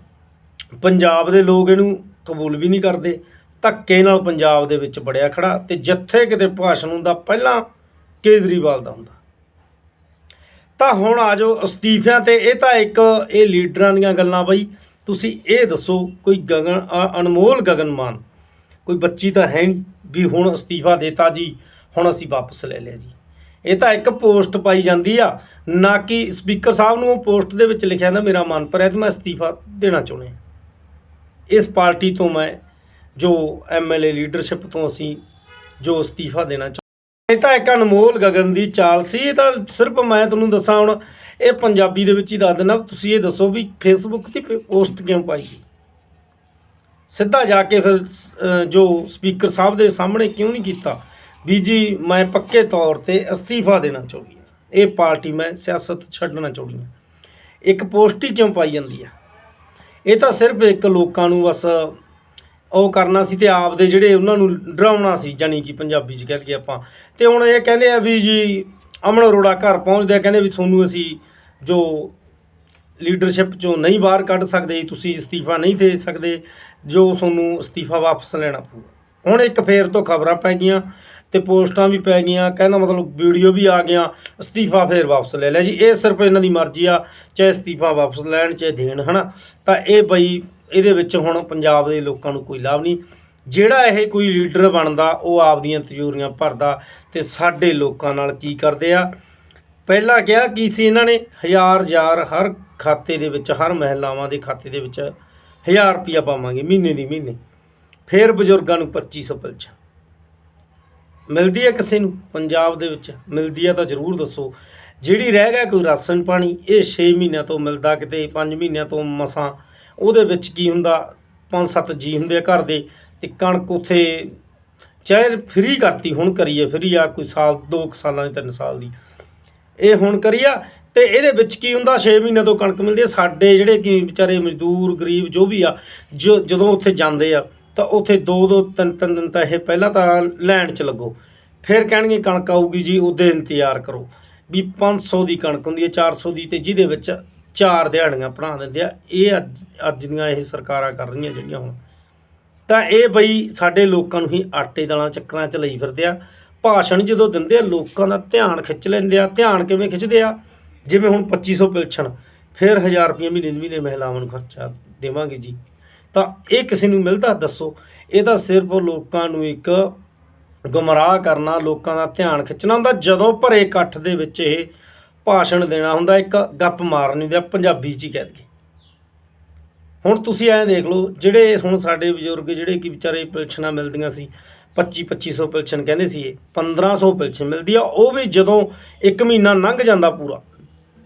Speaker 1: ਪੰਜਾਬ ਦੇ ਲੋਕ ਇਹਨੂੰ ਕਬੂਲ ਵੀ ਨਹੀਂ ਕਰਦੇ। ਧੱਕੇ ਨਾਲ ਪੰਜਾਬ ਦੇ ਵਿੱਚ ਬੜਿਆ ਖੜਾ ਤੇ ਜਿੱਥੇ ਕਿਤੇ ਭਾਸ਼ਣ ਹੁੰਦਾ, ਪਹਿਲਾਂ ਕੇਜਰੀਵਾਲ ਦਾ ਹੁੰਦਾ। ਤਾਂ ਹੁਣ ਆ ਜਾਓ ਅਸਤੀਫਿਆਂ ਤੇ। ਇਹ ਤਾਂ ਇੱਕ, ਇਹ ਲੀਡਰਾਂ ਦੀਆਂ ਗੱਲਾਂ ਬਈ। ਤੁਸੀਂ ਇਹ ਦੱਸੋ, ਕੋਈ ਗਗਨ, ਅ- ਅਨਮੋਲ ਗਗਨ ਮਾਨ, ਕੋਈ ਬੱਚੀ ਤਾਂ ਹੈ ਨਹੀਂ ਵੀ ਹੁਣ ਅਸਤੀਫਾ ਦੇਤਾ ਜੀ, ਹੁਣ ਅਸੀਂ ਵਾਪਸ ਲੈ ਲਿਆ ਜੀ। ਇਹ ਤਾਂ ਇੱਕ ਪੋਸਟ ਪਾਈ ਜਾਂਦੀ ਆ, ਨਾ ਕਿ ਸਪੀਕਰ ਸਾਹਿਬ ਨੂੰ ਉਹ ਪੋਸਟ ਦੇ ਵਿੱਚ ਲਿਖਿਆ ਨਾ ਮੇਰਾ ਮਨ ਪਰ ਹੈ ਤੇ ਮੈਂ ਅਸਤੀਫਾ ਦੇਣਾ ਚਾਹੁੰਦਾ ਇਸ ਪਾਰਟੀ ਤੋਂ ਮੈਂ, ਜੋ ਐਮਐਲਏ ਲੀਡਰਸ਼ਿਪ ਤੋਂ ਅਸੀਂ ਜੋ ਅਸਤੀਫਾ ਦੇਣਾ ਚਾਹੁੰਦੇ ਇਹ ਤਾਂ ਇੱਕ ਅਨਮੋਲ ਗਗਨ ਦੀ ਚਾਲ ਸੀ, ਇਹ ਤਾਂ ਸਿਰਫ ਮੈਂ ਤੁਹਾਨੂੰ ਦੱਸਾਂ ਹੁਣ ਇਹ ਪੰਜਾਬੀ ਦੇ ਵਿੱਚ ਹੀ ਦੱਸ ਦਿੰਦਾ, ਤੁਸੀਂ ਇਹ ਦੱਸੋ ਵੀ ਫੇਸਬੁੱਕ ਤੇ ਪੋਸਟ ਕਿਉਂ ਪਾਈ ਸੀ? ਸਿੱਧਾ ਜਾ ਕੇ ਫਿਰ ਜੋ ਸਪੀਕਰ ਸਾਹਿਬ ਦੇ ਸਾਹਮਣੇ ਕਿਉਂ ਨਹੀਂ ਕੀਤਾ? ਵੀ ਜੀ, ਮੈਂ ਪੱਕੇ ਤੌਰ ਤੇ ਅਸਤੀਫਾ ਦੇਣਾ ਚਾਹੁੰਦੀ ਹਾਂ। ਇਹ ਪਾਰਟੀ ਮੈਂ ਸਿਆਸਤ ਛੱਡਣਾ ਚਾਹੁੰਦੀ ਹਾਂ। ਇੱਕ ਪੋਸਟ ਹੀ ਕਿਉਂ ਪਾਈ ਜਾਂਦੀ ਆ? ਇਹ ਤਾਂ ਸਿਰਫ ਇੱਕ ਲੋਕਾਂ ਨੂੰ ਬਸ ਉਹ ਕਰਨਾ ਸੀ ਤੇ ਆਪ ਦੇ ਜਿਹੜੇ ਉਹਨਾਂ ਨੂੰ ਡਰਾਉਣਾ ਸੀ ਜਾਨੀ ਕਿ ਪੰਜਾਬੀ ਚ ਕਹਿ ਲਈਏ ਆਪਾਂ। ਤੇ ਹੁਣ ਇਹ ਕਹਿੰਦੇ ਆ ਵੀ ਜੀ ਅਮਨ ਅਰੋੜਾ ਘਰ ਪਹੁੰਚਦੇ ਕਹਿੰਦੇ ਵੀ ਤੁਹਾਨੂੰ ਅਸੀਂ ਜੋ ਲੀਡਰਸ਼ਿਪ ਚੋਂ ਨਹੀਂ ਬਾਹਰ ਕੱਢ ਸਕਦੇ, ਤੁਸੀਂ ਅਸਤੀਫਾ ਨਹੀਂ ਦੇ ਸਕਦੇ, ਜੋ ਤੁਹਾਨੂੰ ਅਸਤੀਫਾ ਵਾਪਸ ਲੈਣਾ ਪਊਗਾ। ਹੁਣ ਇੱਕ ਫੇਰ ਤੋਂ ਖਬਰਾਂ ਪੈ ਗਈਆਂ ਤੇ ਪੋਸਟਾਂ ਵੀ ਪੈ ਗਈਆਂ, ਕਹਿੰਦਾ ਮਤਲਬ ਵੀਡੀਓ ਵੀ ਆ ਗਿਆ, ਅਸਤੀਫਾ ਫੇਰ ਵਾਪਸ ਲੈ ਲਿਆ ਜੀ। ਇਹ ਸਿਰਫ ਇਹਨਾਂ ਦੀ ਮਰਜ਼ੀ ਆ, ਚਾਹੇ ਅਸਤੀਫਾ ਵਾਪਸ ਲੈਣ, ਚਾਹੇ ਦੇਣ, ਹਨਾ? ਤਾਂ ਇਹ ਬਈ ਇਹਦੇ ਵਿੱਚ ਹੁਣ ਪੰਜਾਬ ਦੇ ਲੋਕਾਂ ਨੂੰ ਕੋਈ ਲਾਭ ਨਹੀਂ। ਜਿਹੜਾ ਇਹ ਕੋਈ ਲੀਡਰ ਬਣਦਾ, ਉਹ ਆਪਦੀਆਂ ਤਜੂਰੀਆਂ ਭਰਦਾ ਤੇ ਸਾਡੇ ਲੋਕਾਂ ਨਾਲ ਕੀ ਕਰਦੇ ਆ? ਪਹਿਲਾਂ ਕਿਹਾ ਕੀ ਸੀ ਇਹਨਾਂ ਨੇ? ਹਜ਼ਾਰ ਹਜ਼ਾਰ ਹਰ ਖਾਤੇ ਦੇ ਵਿੱਚ, ਹਰ ਮਹਿਲਾਵਾਂ ਦੇ ਖਾਤੇ ਦੇ ਵਿੱਚ 1000 ਰੁਪਇਆ ਪਾਵਾਂਗੇ, ਮਹੀਨੇ ਦੀ ਮਹੀਨੇ। ਫਿਰ ਬਜ਼ੁਰਗਾਂ ਨੂੰ 2500 ਪੈਨਸ਼ਨ ਮਿਲਦੀ ਹੈ ਕਿਸੇ ਨੂੰ? ਪੰਜਾਬ ਦੇ ਵਿੱਚ ਮਿਲਦੀ ਹੈ ਤਾਂ ਜ਼ਰੂਰ ਦੱਸੋ। ਜਿਹੜੀ ਰਹਿ ਗਿਆ ਕੋਈ ਰਾਸ਼ਨ ਪਾਣੀ, ਇਹ 6 ਮਹੀਨਿਆਂ ਤੋਂ ਮਿਲਦਾ ਕਿਤੇ 5 ਮਹੀਨਿਆਂ ਤੋਂ ਮਸਾਂ। ਉਹਦੇ ਵਿੱਚ ਕੀ ਹੁੰਦਾ? 5-7 ਜੀ ਹੁੰਦੇ ਆ ਘਰ ਦੇ। ਤੇ ਕਣਕ ਉਥੇ ਚਾਹੇ ਫ੍ਰੀ ਕਰਤੀ, ਹੁਣ ਕਰੀਏ ਫ੍ਰੀ ਆ, ਕੋਈ ਸਾਲ 2 ਸਾਲਾਂ ਦੀ 3 ਸਾਲ ਦੀ। ਇਹ ਹੁਣ ਕਰੀਆ ਤੇ ਇਹਦੇ ਵਿੱਚ ਕੀ ਹੁੰਦਾ 6 ਮਹੀਨੇ ਤੋਂ ਕਣਕ ਮਿਲਦੀ ਹੈ ਸਾਡੇ ਜਿਹੜੇ ਕੀ ਵਿਚਾਰੇ ਮਜ਼ਦੂਰ, ਗਰੀਬ ਜੋ ਵੀ ਆ ਜਦੋਂ ਉੱਥੇ ਜਾਂਦੇ ਆ, ਤਾਂ ਉੱਥੇ ਦੋ ਦੋ, ਤਿੰਨ ਤਿੰਨ ਦਿਨ ਤਾਂ ਇਹ ਪਹਿਲਾਂ ਤਾਂ ਲੈਣ 'ਚ ਲੱਗੋ। ਫਿਰ ਕਹਿਣਗੇ ਕਣਕ ਆਊਗੀ ਜੀ, ਉਹਦੇ ਇੰਤਜ਼ਾਰ ਕਰੋ। ਵੀ 500 ਦੀ ਕਣਕ ਹੁੰਦੀ ਹੈ 400 ਦੀ ਤੇ ਜਿਹਦੇ ਵਿੱਚ ਚਾਰ ਦਿਹਾੜੀਆਂ ਬਣਾ ਦਿੰਦੇ ਆ। ਇਹ ਅੱਜ ਅੱਜ ਦੀਆਂ ਇਹ ਸਰਕਾਰਾਂ ਕਰ ਰਹੀਆਂ ਜਿਹੜੀਆਂ ਹੁਣ। ਤਾਂ ਇਹ ਬਈ ਸਾਡੇ ਲੋਕਾਂ ਨੂੰ ਹੀ ਆਟੇ ਦਾਲਾਂ ਚੱਕਰਾਂ 'ਚ ਲਈ ਫਿਰਦੇ ਆ। ਭਾਸ਼ਣ ਜਦੋਂ ਦਿੰਦੇ ਆ, ਲੋਕਾਂ ਦਾ ਧਿਆਨ ਖਿੱਚ ਲੈਂਦੇ ਆ। ਧਿਆਨ ਕਿਵੇਂ ਖਿੱਚਦੇ ਆ? ਜਿਵੇਂ ਹੁਣ 2500 ਪਿਲਛਣ, ਫਿਰ 1000 ਰੁਪਏ ਮਹੀਨੇ ਦੀ ਮਹੀਨੇ ਮਹਿਲਾਵਾਂ ਨੂੰ ਖਰਚਾ ਦੇਵਾਂਗੇ ਜੀ। ਤਾਂ ਇਹ ਕਿਸੇ ਨੂੰ ਮਿਲਦਾ? ਦੱਸੋ। ਇਹ ਤਾਂ ਸਿਰਫ ਲੋਕਾਂ ਨੂੰ ਇੱਕ ਗੁੰਮਰਾਹ ਕਰਨਾ, ਲੋਕਾਂ ਦਾ ਧਿਆਨ ਖਿੱਚਣਾ ਹੁੰਦਾ। ਜਦੋਂ ਭਰੇ ਇਕੱਠ ਦੇ ਵਿੱਚ ਇਹ ਭਾਸ਼ਣ ਦੇਣਾ ਹੁੰਦਾ, ਇੱਕ ਗੱਪ ਮਾਰਨੀ ਹੁੰਦੀ ਆ, ਪੰਜਾਬੀ 'ਚ ਹੀ ਕਹਿ ਦਈਏ। ਹੁਣ ਤੁਸੀਂ ਐਂ ਦੇਖ ਲਓ, ਜਿਹੜੇ ਹੁਣ ਸਾਡੇ ਬਜ਼ੁਰਗ, ਜਿਹੜੇ ਕਿ ਵਿਚਾਰੇ ਪਿਲਛਣਾਂ ਮਿਲਦੀਆਂ ਸੀ 25 2500 ਪਿਲਛਣ ਕਹਿੰਦੇ ਸੀ ਇਹ 1500 ਪਿਲਛਣ ਮਿਲਦੀ ਆ, ਉਹ ਵੀ ਜਦੋਂ ਇੱਕ ਮਹੀਨਾ ਲੰਘ ਜਾਂਦਾ ਪੂਰਾ,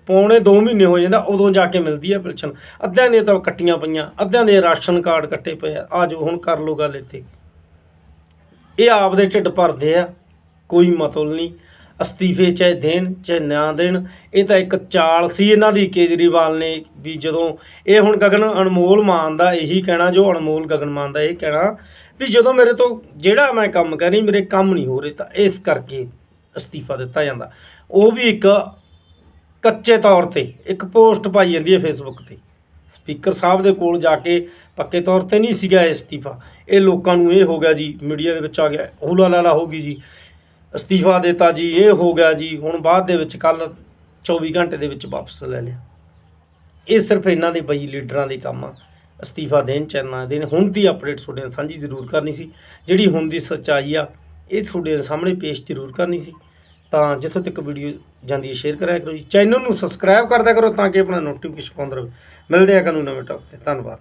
Speaker 1: ਪੌਣੇ 2 ਮਹੀਨੇ ਹੋ ਜਾਂਦਾ, ਉਦੋਂ ਜਾ ਕੇ ਮਿਲਦੀ ਆ ਪਿਲਛਣ। ਅੱਧਿਆਂ ਦੇ ਤਾਂ ਕੱਟੀਆਂ ਪਈਆਂ, ਅੱਧਿਆਂ ਦੇ ਰਾਸ਼ਨ ਕਾਰਡ ਕੱਟੇ ਪਏ ਆ ਆ ਜਾਓ ਹੁਣ ਕਰ ਲਓ ਗੱਲ ਇੱਥੇ। ਇਹ ਆਪਦੇ ਢਿੱਡ ਭਰਦੇ ਆ, ਕੋਈ ਮਤਲਬ ਨਹੀਂ। ਅਸਤੀਫੇ ਚਾਹੇ ਦੇਣ ਚਾਹੇ ਨਾ ਦੇਣ। ਇਹ ਤਾਂ ਇੱਕ ਚਾਲ ਸੀ ਇਹਨਾਂ ਦੀ, ਕੇਜਰੀਵਾਲ ਨੇ ਵੀ ਜਦੋਂ ਇਹ ਹੁਣ ਗਗਨ ਅਨਮੋਲ ਮਾਨ ਦਾ ਇਹੀ ਕਹਿਣਾ, ਜੋ ਅਨਮੋਲ ਗਗਨ ਮਾਨ ਦਾ ਇਹ ਕਹਿਣਾ ਵੀ ਜਦੋਂ ਮੇਰੇ ਤੋਂ ਜਿਹੜਾ ਮੈਂ ਕੰਮ ਕਰ ਰਹੀ ਮੇਰੇ ਕੰਮ ਨਹੀਂ ਹੋ ਰਹੇ, ਤਾਂ ਇਸ ਕਰਕੇ ਅਸਤੀਫਾ ਦਿੱਤਾ ਜਾਂਦਾ। ਉਹ ਵੀ ਇੱਕ ਕੱਚੇ ਤੌਰ ਤੇ, ਇੱਕ ਪੋਸਟ ਪਾਈ ਜਾਂਦੀ ਹੈ ਫੇਸਬੁੱਕ ਤੇ। ਸਪੀਕਰ ਸਾਹਿਬ ਦੇ ਕੋਲ ਜਾ ਕੇ ਪੱਕੇ ਤੌਰ ਤੇ ਨਹੀਂ ਸੀਗਾ ਇਹ ਅਸਤੀਫਾ। ਇਹ ਲੋਕਾਂ ਨੂੰ ਇਹ ਹੋ ਗਿਆ ਜੀ, ਮੀਡੀਆ ਦੇ ਵਿੱਚ ਆ ਗਿਆ, ਹੁਲਾ ਲਾਲਾ ਹੋ ਗਈ ਜੀ। ਅਸਤੀਫਾ ਦਿੱਤਾ ਜੀ, ਇਹ ਹੋ ਗਿਆ ਜੀ, ਹੁਣ ਬਾਅਦ ਦੇ ਵਿੱਚ ਕੱਲ 24 ਘੰਟੇ ਦੇ ਵਿੱਚ ਵਾਪਸ ਲੈ ਲਿਆ। ਇਹ ਸਿਰਫ ਇਹਨਾਂ ਦੇ ਬਈ ਲੀਡਰਾਂ ਦੇ ਕੰਮ ਆ। ਅਸਤੀਫਾ ਦੇਣ ਚੈਨਲਾਂ ਦੇਣ, ਹੁਣ ਦੀ ਅਪਡੇਟ ਤੁਹਾਡੇ ਨਾਲ ਸਾਂਝੀ ਜ਼ਰੂਰ ਕਰਨੀ ਸੀ। ਜਿਹੜੀ ਹੁਣ ਦੀ ਸੱਚਾਈ ਆ, ਇਹ ਤੁਹਾਡੇ ਸਾਹਮਣੇ ਪੇਸ਼ ਜ਼ਰੂਰ ਕਰਨੀ ਸੀ। ਤਾਂ ਜਿੱਥੋਂ ਤੱਕ ਵੀਡੀਓ ਜਾਂਦੀ ਹੈ ਸ਼ੇਅਰ ਕਰਿਆ ਕਰੋ ਜੀ। ਚੈਨਲ ਨੂੰ ਸਬਸਕ੍ਰਾਈਬ ਕਰਦਿਆ ਕਰੋ ਤਾਂ ਕਿ ਆਪਣਾ ਨੋਟੀਫਿਕੇਸ਼ਨ ਪਾਉਂਦਾ ਰਹੇ। ਮਿਲਦੇ ਆ ਕਾਨੂੰਨ ਨਵੇਂ ਟੌਪ ਤੇ। ਧੰਨਵਾਦ।